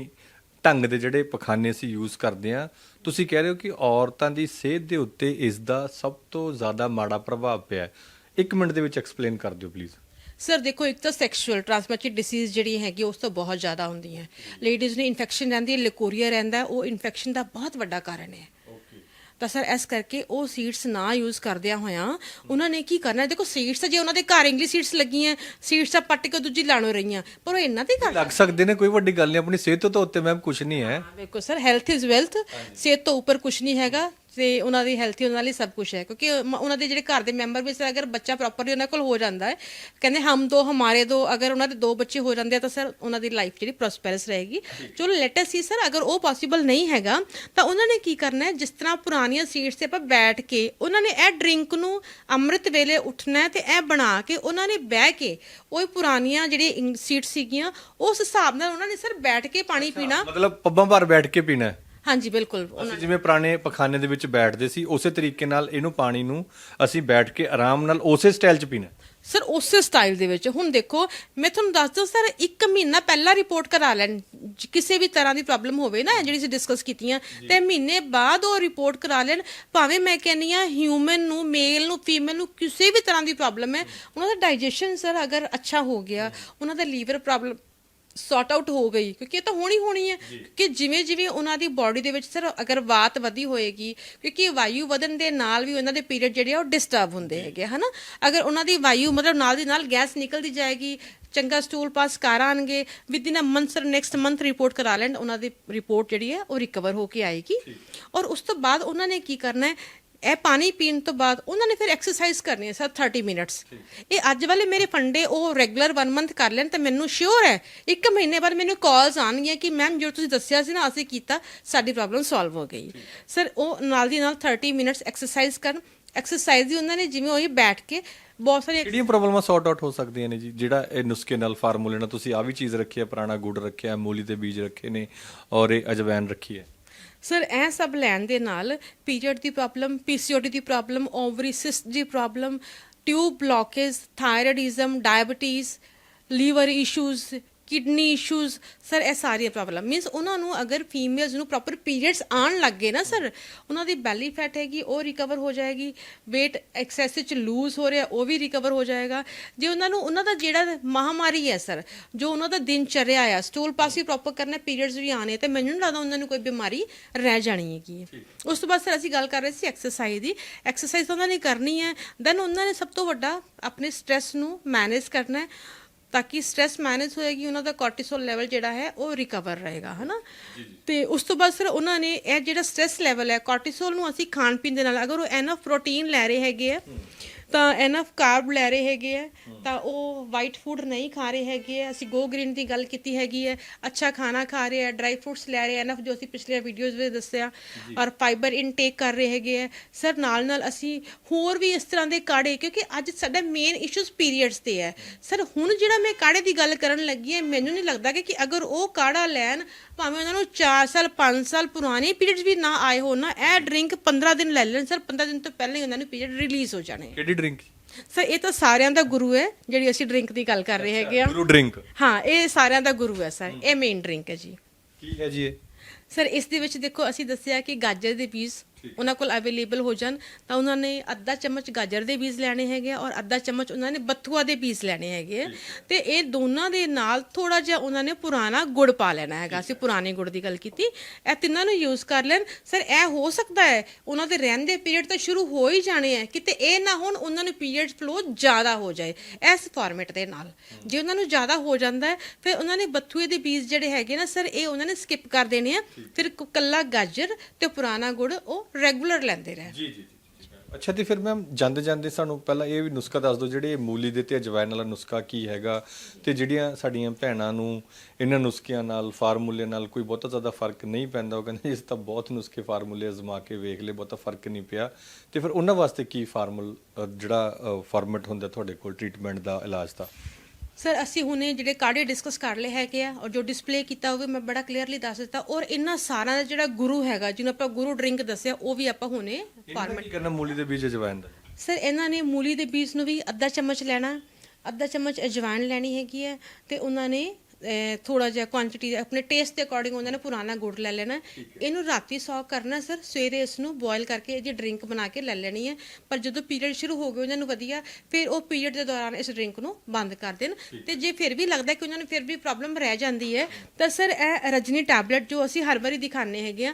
ਢੰਗ ਦੇ ਜਿਹੜੇ ਪਖਾਨੇ ਅਸੀਂ ਯੂਜ਼ ਕਰਦੇ ਆ ਤੁਸੀਂ ਕਹਿ ਰਹੇ ਹੋ ਕਿ ਔਰਤਾਂ ਦੀ ਸਿਹਤ ਦੇ ਉੱਤੇ ਇਸ ਦਾ ਸਭ ਤੋਂ ਜ਼ਿਆਦਾ ਮਾੜਾ ਪ੍ਰਭਾਵ ਪਿਆ ਹੈ। ਇੱਕ ਮਿੰਟ ਦੇ ਵਿੱਚ ਐਕਸਪਲੇਨ ਕਰ ਦਿਓ ਪਲੀਜ਼ ਸਰ ਦੇਖੋ, ਇੱਕ ਤਾਂ ਸੈਕਸ਼ੂਅਲ ਟ੍ਰਾਂਸਮਿਟਡ ਡਿਸੀਜ਼ ਜਿਹੜੀ ਹੈਗੀ ਉਸ ਤੋਂ ਬਹੁਤ ਜ਼ਿਆਦਾ ਹੁੰਦੀ ਹੈ। ਲੇਡੀਜ਼ ਨੂੰ ਇਨਫੈਕਸ਼ਨ ਰਹਿੰਦੀ ਹੈ, ਲਿਕੋਰੀਆ ਰਹਿੰਦਾ ਉਹ ਇਨਫੈਕਸ਼ਨ ਦਾ ਬਹੁਤ ਵੱਡਾ ਕਾਰਨ ਹੈ। ਤਾਂ ਸਰ ਇਸ ਕਰਕੇ ਉਹ ਸੀਡਸ ਨਾ ਯੂਜ਼ ਕਰਦਿਆਂ ਹੋਇਆਂ ਉਹਨਾਂ ਨੇ ਕੀ ਕਰਨਾ? ਦੇਖੋ ਸੀਡਸ ਤਾਂ ਜੇ ਉਹਨਾਂ ਦੇ ਘਰ ਇੰਗਲਿਸ਼ ਸੀਡਸ ਲੱਗੀਆਂ ਸੀਡਸ ਤਾਂ ਪੱਟ ਕੇ ਦੂਜੀ ਲਾਣੋ ਰਹੀਆਂ ਪਰ ਉਹ ਇਹਨਾਂ ਤੇ ਕਰ ਲੱਗ ਸਕਦੇ ਨੇ ਕੋਈ ਵੱਡੀ ਗੱਲ ਨਹੀਂ ਆਪਣੀ ਸਿਹਤ ਤੋਂ ਉੱਤੇ ਮੈਮ ਕੁਝ ਨਹੀਂ ਹੈ ਵੇਖੋ ਸਰ ਹੈਲਥ ਇਜ਼ ਵੈਲਥ ਸਿਹਤ ਤੋਂ ਉੱਪਰ ਕੁਝ ਨਹੀਂ ਹੈਗਾ ਤੇ ਉਹਨਾਂ ਦੀ ਹੈਲਥ ਉਹਨਾਂ ਲਈ ਸਭ ਕੁਝ ਹੈ। ਕਿਉਂਕਿ ਮ- ਉਹਨਾਂ ਦੇ ਜਿਹੜੇ ਘਰ ਦੇ ਮੈਂਬਰ ਵੀ ਸਰ ਅਗਰ ਬੱਚਾ ਪ੍ਰੋਪਰਲੀ ਉਹਨਾਂ ਕੋਲ ਹੋ ਜਾਂਦਾ ਹੈ ਕਹਿੰਦੇ ਹਮ ਦੋ ਹਮਾਰੇ ਦੋ ਅਗਰ ਉਹਨਾਂ ਦੇ ਦੋ ਬੱਚੇ ਹੋ ਜਾਂਦੇ ਆ ਤਾਂ ਸਰ ਉਹਨਾਂ ਦੀ ਲਾਈਫ ਜਿਹੜੀ ਪ੍ਰੋਸਪੈਰਸ ਰਹੇਗੀ। ਚਲੋ ਲੈਟ ਅਸ ਸੀ ਸਰ ਅਗਰ ਉਹ ਪੋਸੀਬਲ ਨਹੀਂ ਹੈਗਾ ਤਾਂ ਉਹਨਾਂ ਨੇ ਕੀ ਕਰਨਾ ਹੈ? ਜਿਸ ਤਰ੍ਹਾਂ ਪੁਰਾਣੀਆਂ ਸੀਟਸ ਤੇ ਆਪਾਂ ਬੈਠ ਕੇ ਉਹਨਾਂ ਨੇ ਇਹ ਡਰਿੰਕ ਨੂੰ ਅੰਮ੍ਰਿਤ ਵੇਲੇ ਉੱਠਣਾ ਹੈ ਤੇ ਇਹ ਬਣਾ ਕੇ ਉਹਨਾਂ ਨੇ ਬਹਿ ਕੇ ਉਹ ਪੁਰਾਣੀਆਂ ਜਿਹੜੀਆਂ ਸੀਟ ਸੀਗੀਆਂ ਉਸ ਹਿਸਾਬ ਨਾਲ ਉਹਨਾਂ ਨੇ ਸਰ ਬੈਠ ਕੇ ਪਾਣੀ ਪੀਣਾ। ਮਤਲਬ ਪੱਬਾਂ ਭਰ ਬੈਠ ਕੇ ਪੀਣਾ ਹੈ। ਹਾਂਜੀ ਬਿਲਕੁਲ। ਅਸੀਂ ਜਿਵੇਂ ਪੁਰਾਣੇ ਪਖਾਨੇ ਦੇ ਵਿੱਚ ਬੈਠਦੇ ਸੀ ਉਸੇ ਤਰੀਕੇ ਨਾਲ ਇਹਨੂੰ ਪਾਣੀ ਨੂੰ ਅਸੀਂ ਬੈਠ ਕੇ ਆਰਾਮ ਨਾਲ ਉਸੇ ਸਟਾਈਲ 'ਚ ਪੀਣਾ। ਸਰ ਉਸੇ ਸਟਾਈਲ ਦੇ ਵਿੱਚ। ਹੁਣ ਦੇਖੋ ਮੈਂ ਤੁਹਾਨੂੰ ਦੱਸ ਦਵਾਂ ਸਰ ਇੱਕ ਮਹੀਨਾ ਪਹਿਲਾਂ ਰਿਪੋਰਟ ਕਰਾ ਲੈਣ। ਜ- ਕਿਸੇ ਵੀ ਤਰ੍ਹਾਂ ਦੀ ਪ੍ਰੋਬਲਮ ਹੋਵੇ ਨਾ ਜਿਹੜੀ ਅਸੀਂ ਡਿਸਕਸ ਕੀਤੀਆਂ ਤੇ ਮਹੀਨੇ ਬਾਅਦ ਉਹ ਰਿਪੋਰਟ ਕਰਾ ਲੈਣ। ਭਾਵੇਂ ਮੈਂ ਕਹਿੰਨੀ ਆ ਹਿਊਮਨ ਨੂੰ ਮੇਲ ਨੂੰ ਫੀਮੇਲ ਨੂੰ ਕਿਸੇ ਵੀ ਤਰ੍ਹਾਂ ਦੀ ਪ੍ਰੋਬਲਮ ਹੈ ਉਹਨਾਂ ਦਾ ਡਾਈਜੈਸ਼ਨ ਸਰ ਅਗਰ ਅੱਛਾ ਹੋ ਗਿਆ ਉਹਨਾਂ ਦਾ ਲੀਵਰ ਪ੍ਰੋਬਲਮ ਸੌਟ ਆਊਟ ਹੋ ਗਈ ਕਿਉਂਕਿ ਇਹ ਤਾਂ ਹੋਣੀ ਹੋਣੀ ਹੈ ਕਿ ਜਿਵੇਂ ਜਿਵੇਂ ਉਹਨਾਂ ਦੀ ਬਾਡੀ ਦੇ ਵਿੱਚ ਸਰ ਅਗਰ ਵਾਤ ਵਧੀ ਹੋਏਗੀ ਕਿਉਂਕਿ ਵਾਯੂ ਵਧਣ ਦੇ ਨਾਲ ਵੀ ਉਹਨਾਂ ਦੇ ਪੀਰੀਅਡ ਜਿਹੜੇ ਆ ਉਹ ਡਿਸਟਰਬ ਹੁੰਦੇ ਹੈਗੇ ਹਨਾ? ਅਗਰ ਉਹਨਾਂ ਦੀ ਵਾਯੂ ਮਤਲਬ ਨਾਲ ਦੀ ਨਾਲ ਗੈਸ ਨਿਕਲਦੀ ਜਾਏਗੀ ਚੰਗਾ ਸਟੂਲ ਪਾਸ ਕਰ ਆਣਗੇ within a month sir next month report ਕਰਾ ਲੈਣ ਉਹਨਾਂ ਦੀ ਰਿਪੋਰਟ ਜਿਹੜੀ ਹੈ ਉਹ ਰਿਕਵਰ ਹੋ ਕੇ ਆਏਗੀ। ਔਰ ਉਸ ਤੋਂ ਬਾਅਦ ਉਹਨਾਂ ਨੇ ਕੀ ਕਰਨਾ ਹੈ? ਇਹ ਪਾਣੀ ਪੀਣ ਤੋਂ ਬਾਅਦ ਉਹਨਾਂ ਨੇ ਫਿਰ ਐਕਸਰਸਾਈਜ਼ ਕਰਨੀ ਹੈ ਸਰ 30 ਮਿੰਟਸ ਇਹ ਅੱਜ ਵਾਲੇ ਮੇਰੇ ਫੰਡੇ ਉਹ ਰੈਗੂਲਰ 1 ਮੰਥ ਕਰ ਲੈਣ ਤਾਂ ਮੈਨੂੰ ਸ਼ੋਰ ਹੈ, ਇੱਕ ਮਹੀਨੇ ਬਾਅਦ ਮੈਨੂੰ ਕਾਲਸ ਆਉਣਗੀਆਂ ਕਿ ਮੈਮ ਜੋ ਤੁਸੀਂ ਦੱਸਿਆ ਸੀ ਨਾ, ਅਸੀਂ ਕੀਤਾ, ਸਾਡੀ ਪ੍ਰੋਬਲਮ ਸੋਲਵ ਹੋ ਗਈ। ਸਰ, ਉਹ ਨਾਲ ਦੀ ਨਾਲ 30 ਮਿੰਟਸ ਐਕਸਰਸਾਈਜ਼ ਕਰਨ। ਐਕਸਰਸਾਈਜ਼ ਦੀ ਉਹਨਾਂ ਨੇ ਜਿਵੇਂ ਉਹੀ ਬੈਠ ਕੇ ਬਹੁਤ ਸਾਰੀ ਕਿਹੜੀਆਂ ਪ੍ਰੋਬਲਮਾਂ ਸੌਟ ਆਊਟ ਹੋ ਸਕਦੀਆਂ ਨੇ ਜੀ? ਜਿਹੜਾ ਇਹ ਨੁਸਖੇ ਨਾਲ ਫਾਰਮੂਲੇ ਨਾਲ ਤੁਸੀਂ ਆ ਵੀ ਚੀਜ਼ ਰੱਖੀ ਹੈ, ਪੁਰਾਣਾ ਗੁੜ ਰੱਖਿਆ, ਮੂਲੀ ਦੇ ਬੀਜ ਰੱਖੇ ਨੇ ਔਰ ਇਹ ਅਜਵੈਨ ਰੱਖੀ ਹੈ। ਸਰ ਇਹ ਸਭ ਲੈਣ ਦੇ ਨਾਲ ਪੀਰੀਅਡ ਦੀ ਪ੍ਰੋਬਲਮ ਪੀਸੀਓਡੀ ਦੀ ਪ੍ਰੋਬਲਮ ਓਵਰੀ ਸਿਸਟ ਦੀ problem tube blockage thyroidism diabetes liver issues kidney issues sir ਇਹ ਸਾਰੀਆਂ ਪ੍ਰੋਬਲਮ ਮੀਨਸ ਉਹਨਾਂ ਨੂੰ ਅਗਰ ਫੀਮੇਲਸ ਨੂੰ ਪ੍ਰੋਪਰ ਪੀਰੀਅਡਸ ਆਣ ਲੱਗ ਗਏ ਨਾ ਸਰ ਉਹਨਾਂ ਦੀ ਬੈਲੀ ਫੈਟ ਹੈਗੀ ਉਹ ਰਿਕਵਰ ਹੋ ਜਾਏਗੀ। Weight ਐਕਸੈਸ ਚ ਲੂਜ਼ ਹੋ ਰਿਹਾ ਉਹ ਵੀ ਰਿਕਵਰ ਹੋ ਜਾਏਗਾ। ਜੇ ਉਹਨਾਂ ਨੂੰ ਉਹਨਾਂ ਦਾ ਜਿਹੜਾ ਮਹਾਮਾਰੀ ਹੈ ਸਰ ਜੋ ਉਹਨਾਂ ਦਾ ਦਿਨ ਚਰਿਆ ਆ ਸਟੂਲ ਪਾਸ ਵੀ ਪ੍ਰੋਪਰ ਕਰਨਾ ਪੀਰੀਅਡਸ ਵੀ ਆਣੇ ਤੇ ਮੈਨੂੰ ਨਹੀਂ ਲੱਗਦਾ ਉਹਨਾਂ ਨੂੰ ਕੋਈ ਬਿਮਾਰੀ ਰਹਿ ਜਾਣੀ ਹੈਗੀ ਉਸ ਤੋਂ ਬਾਅਦ ਸਰ ਅਸੀਂ ਗੱਲ ਕਰ ਰਹੇ ਸੀ ਐਕਸਰਸਾਈਜ਼ ਦੀ। ਐਕਸਰਸਾਈਜ਼ ਉਹਨਾਂ ਨੇ ਕਰਨੀ ਹੈ। ਦੈਨ ਉਹਨਾਂ ਨੇ ਸਭ ਤੋਂ ਵੱਡਾ ਆਪਣੇ ਸਟ੍ਰੈਸ ਨੂੰ ਮੈਨੇਜ ਕਰਨਾ ਹੈ। ਤਾਂ ਕਿ ਸਟ੍ਰੈਸ ਮੈਨੇਜ ਹੋਏਗੀ ਉਹਨਾਂ ਦਾ ਕੋਰਟੀਸੋਲ ਲੈਵਲ ਜਿਹੜਾ ਹੈ ਉਹ ਰਿਕਵਰ ਰਹੇਗਾ ਹਨਾ? ਤੇ ਉਸ ਤੋਂ ਬਾਅਦ ਸਰ ਉਹਨਾਂ ਨੇ ਇਹ ਜਿਹੜਾ ਸਟ੍ਰੈਸ ਲੈਵਲ ਹੈ ਕੋਰਟੀਸੋਲ ਨੂੰ ਅਸੀਂ ਖਾਣ ਪੀਣ ਦੇ ਨਾਲ ਅਗਰ ਉਹ ਐਨਫ ਪ੍ਰੋਟੀਨ ਲੈ ਰਹੇ ਹੈਗੇ ਆ ਤਾਂ ਐਨਫ ਕਾਰਬ ਲੈ ਰਹੇ ਹੈਗੇ ਆ ਤਾਂ ਉਹ ਵਾਈਟ ਫੂਡ ਨਹੀਂ ਖਾ ਰਹੇ ਹੈਗੇ ਆ। ਅਸੀਂ ਗੋ ਗ੍ਰੀਨ ਦੀ ਗੱਲ ਕੀਤੀ ਹੈਗੀ ਹੈ ਅੱਛਾ ਖਾਣਾ ਖਾ ਰਹੇ ਆ ਡਰਾਈ ਫਰੂਟਸ ਲੈ ਰਹੇ ਐਨਫ ਜੋ ਅਸੀਂ ਪਿਛਲੇ ਵੀਡੀਓਜ਼ ਵਿੱਚ ਦੱਸਿਆ ਔਰ ਫਾਈਬਰ ਇਨਟੇਕ ਕਰ ਰਹੇ ਹੈਗੇ ਆ। ਸਰ ਨਾਲ ਨਾਲ ਅਸੀਂ ਹੋਰ ਵੀ ਇਸ ਤਰ੍ਹਾਂ ਦੇ ਕਾੜੇ ਕਿਉਂਕਿ ਅੱਜ ਸਾਡਾ ਮੇਨ ਇਸ਼ੂਸ ਪੀਰੀਅਡਸ ਤੇ ਹੈ। ਸਰ ਹੁਣ ਜਿਹੜਾ ਮੈਂ ਕਾੜੇ ਦੀ ਗੱਲ ਕਰਨ ਲੱਗੀ ਹਾਂ ਮੈਨੂੰ ਨਹੀਂ ਲੱਗਦਾ ਕਿ ਕਿ ਅਗਰ ਉਹ ਕਾੜਾ ਲੈਣ ਭਾਵੇਂ ਉਹਨਾਂ ਨੂੰ 4 ਸਾਲ 5 ਸਾਲ ਪੁਰਾਣੇ ਪੀਰੀਅਡਸ ਵੀ ਨਾ ਆਏ ਹੋਣ ਨਾ ਇਹ ਡਰਿੰਕ 15 ਦਿਨ ਲੈ ਲੈਣ। ਸਰ 15 ਦਿਨ ਤੋਂ ਪਹਿਲਾਂ ਹੀ ਉਹਨਾਂ ਨੂੰ ਪੀਰੀਅਡ ਰਿਲੀਜ਼ ਹੋ ਜਾਣੇ ਕਿਹੜੀ ਡਰਿੰਕ ਸਰ ਇਹ ਤਾਂ ਸਾਰਿਆਂ ਦਾ ਗੁਰੂ ਹੈ ਜਿਹੜੀ ਅਸੀਂ ਡਰਿੰਕ ਦੀ ਗੱਲ ਕਰ ਰਹੇ ਹੈਗੇ ਆ। ਗੁਰੂ ਡਰਿੰਕ ਹਾਂ ਇਹ ਸਾਰਿਆਂ ਦਾ ਗੁਰੂ ਹੈ ਸਰ ਇਹ ਮੇਨ ਡਰਿੰਕ ਹੈ ਜੀ। ਕੀ ਹੈ ਜੀ ਇਹ? ਸਰ ਇਸ ਦੇ ਵਿੱਚ ਦੇਖੋ ਅਸੀਂ ਦੱਸਿਆ ਕਿ ਗਾਜਰ ਦੇ ਬੀਜ ਉਹਨਾਂ ਕੋਲ ਅਵੇਲੇਬਲ ਹੋ ਜਾਣ ਤਾਂ ਉਹਨਾਂ ਨੇ ਅੱਧਾ ਚਮਚ ਗਾਜਰ ਦੇ ਬੀਜ ਲੈਣੇ ਹੈਗੇ ਆ ਔਰ ਅੱਧਾ ਚਮਚ ਉਹਨਾਂ ਨੇ ਬਥੂਆ ਦੇ ਬੀਜ ਲੈਣੇ ਹੈਗੇ ਆ। ਤੇ ਇਹ ਦੋਨਾਂ ਦੇ ਨਾਲ ਥੋੜਾ ਜਿਹਾ ਉਹਨਾਂ ਨੇ ਪੁਰਾਣਾ ਗੁੜ ਪਾ ਲੈਣਾ ਹੈਗਾ ਅਸੀਂ ਪੁਰਾਣੇ ਗੁੜ ਦੀ ਗੱਲ ਕੀਤੀ। ਇਹ ਤਿੰਨਾਂ ਨੂੰ ਯੂਜ਼ ਕਰ ਲੈਣ। ਸਰ ਇਹ ਹੋ ਸਕਦਾ ਹੈ ਉਹਨਾਂ ਦੇ ਰਹਿੰਦੇ ਪੀਰੀਅਡ ਤਾਂ ਸ਼ੁਰੂ ਹੋ ਹੀ ਜਾਣੇ ਆ ਕਿਤੇ ਇਹ ਨਾ ਹੋਣ ਉਹਨਾਂ ਨੂੰ ਪੀਰੀਅਡ ਫਲੋ ਜ਼ਿਆਦਾ ਹੋ ਜਾਏ ਇਸ ਫਾਰਮੈਟ ਦੇ ਨਾਲ। ਜੇ ਉਹਨਾਂ ਨੂੰ ਜ਼ਿਆਦਾ ਹੋ ਜਾਂਦਾ ਹੈ ਫਿਰ ਉਹਨਾਂ ਨੇ ਬਥੂਏ ਦੇ ਬੀਜ ਜਿਹੜੇ ਹੈਗੇ ਨਾ ਸਰ ਇਹ ਉਹਨਾਂ ਨੇ ਸਕਿਪ ਕਰ ਦੇਣੇ ਆ। ਫਿਰ ਕੱਲਾ ਗਾਜਰ ਤੇ ਪੁਰਾਣਾ ਗੁੜ ਉਹ ਰੈਗੂਲਰ ਲੈਂਦੇ ਰਹਿਣ। ਜੀ ਜੀ ਅੱਛਾ ਤੇ ਫਿਰ ਮੈਮ ਜਾਂਦੇ ਜਾਂਦੇ ਸਾਨੂੰ ਪਹਿਲਾਂ ਇਹ ਵੀ ਨੁਸਖਾ ਦੱਸ ਦਿਓ ਜਿਹੜੇ ਮੂਲੀ ਦੇ ਤੇ ਅਜਵਾਇਣ ਵਾਲਾ ਨੁਸਖਾ ਕੀ ਹੈਗਾ ਤੇ ਜਿਹੜੀਆਂ ਸਾਡੀਆਂ ਭੈਣਾਂ ਨੂੰ ਇਹਨਾਂ ਨੁਸਖਿਆਂ ਨਾਲ ਫਾਰਮੂਲੇ ਨਾਲ ਕੋਈ ਬਹੁਤਾ ਜ਼ਿਆਦਾ ਫ਼ਰਕ ਨਹੀਂ ਪੈਂਦਾ ਉਹ ਕਹਿੰਦੇ ਇਸ ਤਾਂ ਬਹੁਤ ਨੁਸਖੇ ਫਾਰਮੂਲੇ ਅਜ਼ਮਾ ਕੇ ਵੇਖ ਲਏ ਬਹੁਤਾ ਫ਼ਰਕ ਨਹੀਂ ਪਿਆ। ਤੇ ਫਿਰ ਉਹਨਾਂ ਵਾਸਤੇ ਕੀ ਫਾਰਮੂਲ ਜਿਹੜਾ ਫਾਰਮੈਟ ਹੁੰਦਾ ਤੁਹਾਡੇ ਕੋਲ ਟ੍ਰੀਟਮੈਂਟ ਦਾ ਇਲਾਜ ਦਾ? ਸਰ ਅਸੀਂ ਹੁਣੇ ਜਿਹੜੇ ਕਾਰਡੇ ਡਿਸਕਸ ਕਰ ਲਏ ਹੈਗੇ ਆ ਔਰ ਜੋ ਡਿਸਪਲੇ ਕੀਤਾ ਹੋਵੇ ਮੈਂ ਬੜਾ ਕਲੀਅਰਲੀ ਦੱਸ ਦਿੱਤਾ ਔਰ ਇਹਨਾਂ ਸਾਰਿਆਂ ਦਾ ਜਿਹੜਾ ਗੁਰੂ ਹੈਗਾ ਜਿਹਨੂੰ ਆਪਾਂ ਗੁਰੂ ਡਰਿੰਕ ਦੱਸਿਆ ਉਹ ਵੀ ਆਪਾਂ ਹੁਣੇ ਫਾਰਮੈਟ ਕਰਨਾ ਮੂਲੀ ਦੇ ਬੀਜ ਅਜਵਾਇਣ ਦਾ? ਸਰ ਇਹਨਾਂ ਨੇ ਮੂਲੀ ਦੇ ਬੀਜ ਨੂੰ ਵੀ ਅੱਧਾ ਚਮਚ ਲੈਣਾ ਅੱਧਾ ਚਮਚ ਅਜਵਾਇਣ ਲੈਣੀ ਹੈਗੀ ਹੈ ਤੇ ਉਹਨਾਂ ਨੇ ਥੋੜਾ ਜਿਹਾ ਕੁਆਂਟੀਟੀ ਆਪਣੇ ਟੇਸਟ ਦੇ ਅਕੋਰਡਿੰਗ ਉਹਨਾਂ ਨੇ ਪੁਰਾਣਾ ਗੁੜ ਲੈ ਲੈਣਾ। ਇਹਨੂੰ ਰਾਤੀ ਸੌਕ ਕਰਨਾ ਸਰ ਸਵੇਰੇ ਇਸ ਨੂੰ ਬੋਇਲ ਕਰਕੇ ਇਹਦੀ ਡਰਿੰਕ ਬਣਾ ਕੇ ਲੈ ਲੈਣੀ ਹੈ। ਪਰ ਜਦੋਂ ਪੀਰੀਅਡ ਸ਼ੁਰੂ ਹੋ ਗਏ ਉਹਨਾਂ ਨੂੰ ਵਧੀਆ ਫਿਰ ਉਹ ਪੀਰੀਅਡ ਦੇ ਦੌਰਾਨ ਇਸ ਡਰਿੰਕ ਨੂੰ ਬੰਦ ਕਰ ਦੇਣ। ਤੇ ਜੇ ਫਿਰ ਵੀ ਲੱਗਦਾ ਕਿ ਉਹਨਾਂ ਨੂੰ ਫਿਰ ਵੀ ਪ੍ਰੋਬਲਮ ਰਹਿ ਜਾਂਦੀ ਹੈ ਤਾਂ ਸਰ ਇਹ ਰਜਨੀ ਟੈਬਲੇਟ ਜੋ ਅਸੀਂ ਹਰ ਵਾਰੀ ਦਿਖਾਣੇ ਹੈਗੇ ਆ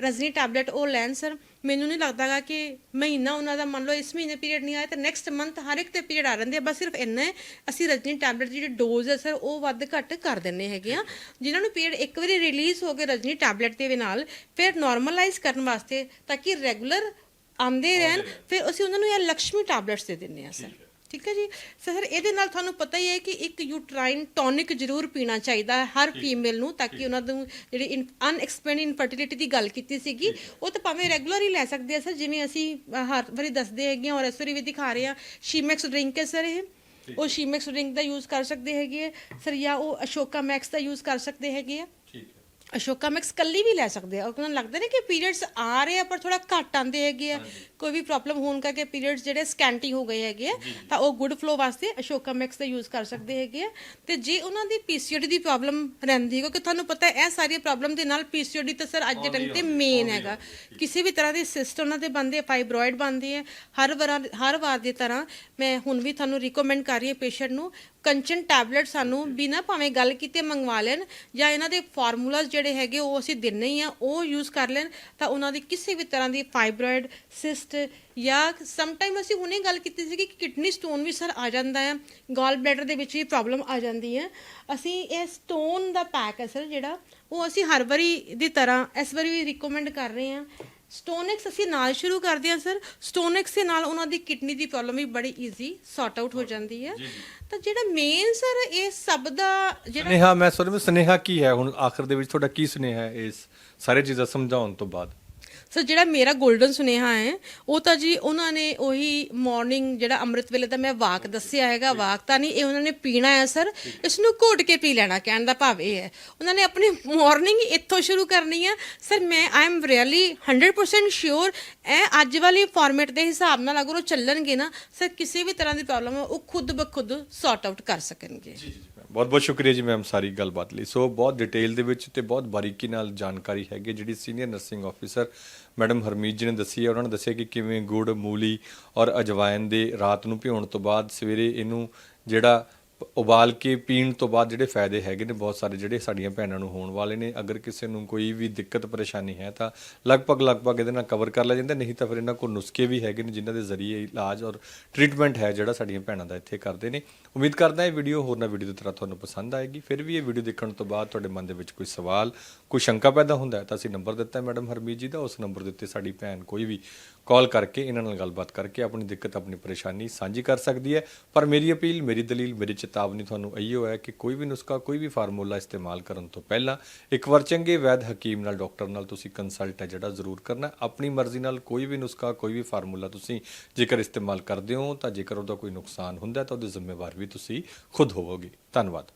ਰਜਨੀ ਟੈਬਲੇਟ ਉਹ ਲੈਣ ਸਰ ਮੈਨੂੰ ਨਹੀਂ ਲੱਗਦਾਗਾ ਕਿ ਮਹੀਨਾ ਉਹਨਾਂ ਦਾ ਮੰਨ ਲਓ ਇਸ ਮਹੀਨੇ ਪੀਰੀਅਡ ਨਹੀਂ ਆਇਆ ਤਾਂ ਨੈਕਸਟ ਮੰਥ ਹਰ ਇੱਕ ਤੇ ਪੀਰੀਅਡ ਆ ਰਹਿੰਦੇ ਆ। ਬਸ ਸਿਰਫ ਇੰਨਾ ਹੈ ਅਸੀਂ ਰਜਨੀ ਟੈਬਲੇਟ ਦੀ ਜਿਹੜੀ ਡੋਜ਼ ਹੈ ਸਰ ਉਹ ਵੱਧ ਘੱਟ ਕਰ ਦਿੰਨੇ ਹੈਗੇ ਆ। ਜਿਨ੍ਹਾਂ ਨੂੰ ਪੀਰੀਅਡ ਇੱਕ ਵਾਰੀ ਰਿਲੀਜ਼ ਹੋ ਕੇ ਰਜਨੀ ਟੈਬਲੇਟ ਦੇ ਨਾਲ ਫਿਰ ਨਾਰਮਲਾਈਜ਼ ਕਰਨ ਵਾਸਤੇ ਤਾਂ ਕਿ ਰੈਗੂਲਰ ਆਉਂਦੇ ਰਹਿਣ ਫਿਰ ਅਸੀਂ ਉਹਨਾਂ ਨੂੰ ਇਹ ਲక్ష్ਮੀ ਟੈਬਲੇਟਸ ਦੇ ਦਿੰਨੇ ਆ ਸਰ ਠੀਕ ਹੈ ਜੀ? ਸਰ ਇਹਦੇ ਨਾਲ ਤੁਹਾਨੂੰ ਪਤਾ ਹੀ ਹੈ ਕਿ ਇੱਕ ਯੂਟਰਾਈਨ ਟੌਨਿਕ ਜ਼ਰੂਰ ਪੀਣਾ ਚਾਹੀਦਾ ਹੈ ਹਰ ਫੀਮੇਲ ਨੂੰ ਤਾਂ ਕਿ ਉਹਨਾਂ ਨੂੰ ਜਿਹੜੀ ਅਨਐਕਸਪਲੇਨਡ ਇਨਫਰਟੀਲਿਟੀ ਦੀ ਗੱਲ ਕੀਤੀ ਸੀਗੀ ਉਹ ਤਾਂ ਭਾਵੇਂ ਰੈਗੂਲਰ ਹੀ ਲੈ ਸਕਦੇ ਆ ਸਰ ਜਿਵੇਂ ਅਸੀਂ ਹਰ ਵਾਰੀ ਦੱਸਦੇ ਹੈਗੇ ਹਾਂ ਔਰ ਇਸ ਵਾਰੀ ਵੀ ਦਿਖਾ ਰਹੇ ਹਾਂ ਸ਼ੀਮੈਕਸ ਡਰਿੰਕ ਹੈ ਸਰ ਇਹ। ਉਹ ਸ਼ੀਮੈਕਸ ਡਰਿੰਕ ਦਾ ਯੂਜ਼ ਕਰ ਸਕਦੇ ਹੈਗੇ ਆ। ਸਰ ਜਾਂ ਉਹ ਅਸ਼ੋਕਾ ਮੈਕਸ ਦਾ ਯੂਜ਼ ਕਰ ਸਕਦੇ ਹੈਗੇ ਆ। ਠੀਕ ਹੈ। ਅਸ਼ੋਕਾ ਮੈਕਸ ਕੱਲੀ ਵੀ ਲੈ ਸਕਦੇ ਆ। ਉਹਨਾਂ ਨੂੰ ਲੱਗਦਾ ਨੇ ਕਿ ਪੀਰੀਅਡਸ ਆ ਰਹੇ ਆ ਪਰ ਥੋੜਾ ਘੱਟ ਆਉਂਦੇ ਹੈਗੇ ਆ। ਕੋਈ ਵੀ ਪ੍ਰੋਬਲਮ ਹੋਣ ਕਰਕੇ ਪੀਰੀਅਡਸ ਜਿਹੜੇ ਸਕੈਂਟੀ ਹੋ ਗਏ ਹੈਗੇ ਆ ਤਾਂ ਉਹ ਗੁੱਡ ਫਲੋ ਵਾਸਤੇ ਅਸ਼ੋਕਾ ਮੈਕਸ ਦਾ ਯੂਜ਼ ਕਰ ਸਕਦੇ ਹੈਗੇ ਆ। ਤੇ ਜੇ ਉਹਨਾਂ ਦੀ ਪੀਸੀਓਡੀ ਦੀ ਪ੍ਰੋਬਲਮ ਰਹਿੰਦੀ ਹੈ ਕਿਉਂਕਿ ਤੁਹਾਨੂੰ ਪਤਾ ਹੈ ਇਹ ਸਾਰੀਆਂ ਪ੍ਰੋਬਲਮ ਦੇ ਨਾਲ ਪੀਸੀਓਡੀ ਤਾਂ ਸਰ ਅੱਜ ਦੇ ਟਾਈਮ ਤੇ ਮੇਨ ਹੈਗਾ। ਕਿਸੇ ਵੀ ਤਰ੍ਹਾਂ ਦੀ ਸਿਸਟ ਉਹਨਾਂ ਦੇ ਬੰਦੇ ਫਾਈਬਰੋਇਡ ਬੰਦੇ ਆ। ਹਰ ਵਾਰ ਹਰ ਵਾਰ ਦੀ ਤਰ੍ਹਾਂ ਮੈਂ ਹੁਣ ਵੀ ਤੁਹਾਨੂੰ ਰਿਕਮੈਂਡ ਕਰ ਰਹੀ ਹਾਂ ਪੇਸ਼ੈਂਟ ਨੂੰ ਕੰਚਨ ਟੈਬਲੇਟ ਸਾਨੂੰ ਬਿਨਾ ਭਾਵੇਂ ਗੱਲ ਕੀਤੇ ਮੰਗਵਾ ਲੈਣ ਜਾਂ ਇਹਨਾਂ ਦੇ ਫਾਰਮੂਲਾਸ ਜਿਹੜੇ ਹੈਗੇ ਉਹ ਅਸੀਂ ਦਿੰਨੇ ਹੀ ਆ, ਉਹ ਯੂਜ਼ ਕਰ ਲੈਣ ਤਾਂ ਉਹਨਾਂ ਦੀ ਕਿਸੇ ਵੀ ਤਰ੍ਹਾਂ ਦੀ ਫਾਈਬਰੋਇਡ ਸਿਸਟ ਜਾਂ ਸਮ ਟਾਈਮ ਅਸੀਂ ਹੁਣੇ ਗੱਲ ਕੀਤੀ ਸੀ ਕਿ ਕਿਡਨੀ ਸਟੋਨ ਵੀ ਸਰ ਆ ਜਾਂਦਾ ਹੈ ਗਾਲ ਬਲੈਡਰ ਦੇ ਵਿੱਚ ਵੀ ਪ੍ਰੋਬਲਮ ਆ ਜਾਂਦੀ ਹੈ ਅਸੀਂ ਇਹ ਸਟੋਨ ਦਾ ਪੈਕ ਹੈ ਸਰ ਜਿਹੜਾ, ਉਹ ਅਸੀਂ ਹਰ ਵਾਰੀ ਦੀ ਤਰ੍ਹਾਂ, ਇਸ ਵਾਰੀ ਵੀ ਰਿਕਮੈਂਡ ਕਰ ਰਹੇ ਹਾਂ ਸਟੋਨਿਕਸ ਅਸੀਂ ਨਾਲ ਸ਼ੁਰੂ ਕਰਦੇ ਹਾਂ ਸਰ ਸਟੋਨਿਕਸ ਦੇ ਨਾਲ ਉਹਨਾਂ ਦੀ ਕਿਡਨੀ ਦੀ ਪ੍ਰੋਬਲਮ ਵੀ ਬੜੀ ਈਜ਼ੀ ਸੌਟ ਆਊਟ ਹੋ ਜਾਂਦੀ ਹੈ। ਤਾਂ ਜਿਹੜਾ ਮੇਨ ਸਰ ਇਹ ਸਭ ਦਾ ਜਿਹੜਾ ਸਨੇਹਾ ਮੈਂ ਸੋਚ ਰਿਹਾ ਸਨੇਹਾ ਕੀ ਹੈ? ਹੁਣ ਆਖਰ ਦੇ ਵਿੱਚ ਤੁਹਾਡਾ ਕੀ ਸੁਨੇਹਾ ਹੈ ਇਸ ਸਾਰੇ ਚੀਜ਼ਾਂ ਸਮਝਾਉਣ ਤੋਂ ਬਾਅਦ? ਸਰ ਜਿਹੜਾ ਮੇਰਾ 골ਡਨ ਸੁਨੇਹਾ ਹੈ ਉਹ ਤਾਂ ਜੀ ਉਹਨਾਂ ਨੇ ਉਹੀ ਮਾਰਨਿੰਗ ਜਿਹੜਾ ਅੰਮ੍ਰਿਤ ਵੇਲੇ ਦਾ ਮੈਂ ਵਾਕ ਦੱਸਿਆ ਹੈਗਾ ਵਾਕ ਤਾਂ ਨਹੀਂ ਇਹ ਉਹਨਾਂ ਨੇ ਪੀਣਾ ਹੈ ਸਰ। ਇਸ ਨੂੰ ਘੋਟ ਕੇ ਪੀ ਲੈਣਾ ਕਹਿਣ ਦਾ ਭਾਵ ਇਹ ਹੈ। ਉਹਨਾਂ ਨੇ ਆਪਣੀ ਮਾਰਨਿੰਗ ਇੱਥੋਂ ਸ਼ੁਰੂ ਕਰਨੀ ਹੈ। ਸਰ ਮੈਂ ਆਈ ਐਮ ਰੀਅਲੀ 100% ਸ਼ੋਰ ਇਹ ਅੱਜ ਵਾਲੀ ਫਾਰਮੈਟ ਦੇ ਹਿਸਾਬ ਨਾਲ ਅਗਰ ਉਹ ਚੱਲਣਗੇ ਨਾ ਸਰ ਕਿਸੇ ਵੀ ਤਰ੍ਹਾਂ ਦੀ ਪ੍ਰੋਬਲਮ ਉਹ ਖੁਦ ਬਖੁਦ ਸੌਟ ਆਊਟ ਕਰ ਸਕਣਗੇ। ਬਹੁਤ ਬਹੁਤ ਸ਼ੁਕਰੀਆ ਜੀ ਮੈਮ ਸਾਰੀ ਗੱਲਬਾਤ ਲਈ। ਸੋ ਬਹੁਤ ਡਿਟੇਲ ਦੇ ਵਿੱਚ ਤੇ ਬਹੁਤ ਬਾਰੀਕੀ ਨਾਲ ਜਾਣਕਾਰੀ ਹੈਗੀ ਜਿਹੜੀ senior nursing officer madam Harmeet ji ਨੇ ਦੱਸੀ ਹੈ, ਉਹਨਾਂ ਨੇ ਦੱਸਿਆ ਕਿ ਕਿਵੇਂ ਗੁੜ, ਮੂਲੀ ਔਰ ਅਜਵਾਇਨ ਦੇ ਰਾਤ ਨੂੰ ਭਿਉਣ ਤੋਂ ਬਾਅਦ ਸਵੇਰੇ ਇਹਨੂੰ ਜਿਹੜਾ ਉਬਾਲ ਕੇ ਪੀਣ ਤੋਂ ਬਾਅਦ ਜਿਹੜੇ ਫਾਇਦੇ ਹੈਗੇ ਨੇ, ਬਹੁਤ ਸਾਰੇ ਜਿਹੜੇ ਸਾਡੀਆਂ ਭੈਣਾਂ ਨੂੰ ਹੋਣ ਵਾਲੇ ਨੇ। ਅਗਰ ਕਿਸੇ ਨੂੰ ਕੋਈ ਵੀ ਦਿੱਕਤ, ਪਰੇਸ਼ਾਨੀ ਹੈ ਤਾਂ ਲਗਭਗ ਲਗਭਗ ਇਹਦੇ ਨਾਲ ਕਵਰ ਕਰ ਲਿਆ ਜਾਂਦਾ। ਨਹੀਂ ਤਾਂ ਫਿਰ ਇਹਨਾਂ ਕੋਲ ਨੁਸਖੇ ਵੀ ਹੈਗੇ ਨੇ, ਜਿਨ੍ਹਾਂ ਦੇ ਜ਼ਰੀਏ ਇਲਾਜ ਔਰ ਟ੍ਰੀਟਮੈਂਟ ਹੈ ਜਿਹੜਾ ਸਾਡੀਆਂ ਭੈਣਾਂ ਦਾ ਇੱਥੇ ਕਰਦੇ ਨੇ। ਉਮੀਦ ਕਰਦਾ ਇਹ ਵੀਡੀਓ ਹੋਰ ਨਾ ਵੀਡੀਓ ਦੀ ਤਰ੍ਹਾਂ ਤੁਹਾਨੂੰ ਪਸੰਦ ਆਏਗੀ। ਫਿਰ ਵੀ ਇਹ ਵੀਡੀਓ ਦੇਖਣ ਤੋਂ ਬਾਅਦ ਤੁਹਾਡੇ ਮਨ ਦੇ ਵਿੱਚ ਕੋਈ ਸਵਾਲ, ਕੋਈ ਸ਼ੰਕਾ ਪੈਦਾ ਹੁੰਦਾ ਹੈ ਤਾਂ ਅਸੀਂ ਨੰਬਰ ਦਿੱਤਾ ਮੈਡਮ ਹਰਮੀਤ ਜੀ ਦਾ। ਉਸ ਨੰਬਰ ਦੇ ਉੱਤੇ ਸਾਡੀ ਭੈਣ ਕੋਈ ਵੀ ਕਾਲ ਕਰਕੇ ਇਹਨਾਂ ਨਾਲ ਗੱਲਬਾਤ ਕਰਕੇ ਆਪਣੀ ਦਿੱਕਤ, ਆਪਣੀ ਪਰੇਸ਼ਾਨੀ ਸਾਂਝੀ ਕਰ ਸਕਦੀ ਹੈ। ਪਰ ਮੇਰੀ ਅਪੀਲ, ਮੇਰੀ ਦਲੀਲ, ਮੇਰੀ ਚੇਤਾਵਨੀ ਤੁਹਾਨੂੰ ਇਹੀਓ ਹੈ ਕਿ ਕੋਈ ਵੀ ਨੁਸਖਾ, ਕੋਈ ਵੀ ਫਾਰਮੂਲਾ ਇਸਤੇਮਾਲ ਕਰਨ ਤੋਂ ਪਹਿਲਾਂ ਇੱਕ ਵਾਰ ਚੰਗੇ ਵੈਦ ਹਕੀਮ ਨਾਲ, ਡਾਕਟਰ ਨਾਲ ਤੁਸੀਂ ਕੰਸਲਟ ਹੈ ਜਿਹੜਾ ਜ਼ਰੂਰ ਕਰਨਾ। ਆਪਣੀ ਮਰਜ਼ੀ ਨਾਲ ਕੋਈ ਵੀ ਨੁਸਖਾ, ਕੋਈ ਵੀ ਫਾਰਮੂਲਾ ਤੁਸੀਂ ਜੇਕਰ ਇਸਤੇਮਾਲ ਕਰਦੇ ਹੋ ਤਾਂ ਜੇਕਰ ਉਹਦਾ ਕੋਈ ਨੁਕਸਾਨ ਹੁੰਦਾ ਤਾਂ ਉਹਦੇ ਜ਼ਿੰਮੇਵਾਰ ਵੀ ਤੁਸੀਂ ਖੁਦ ਹੋਵੋਗੇ। ਧੰਨਵਾਦ।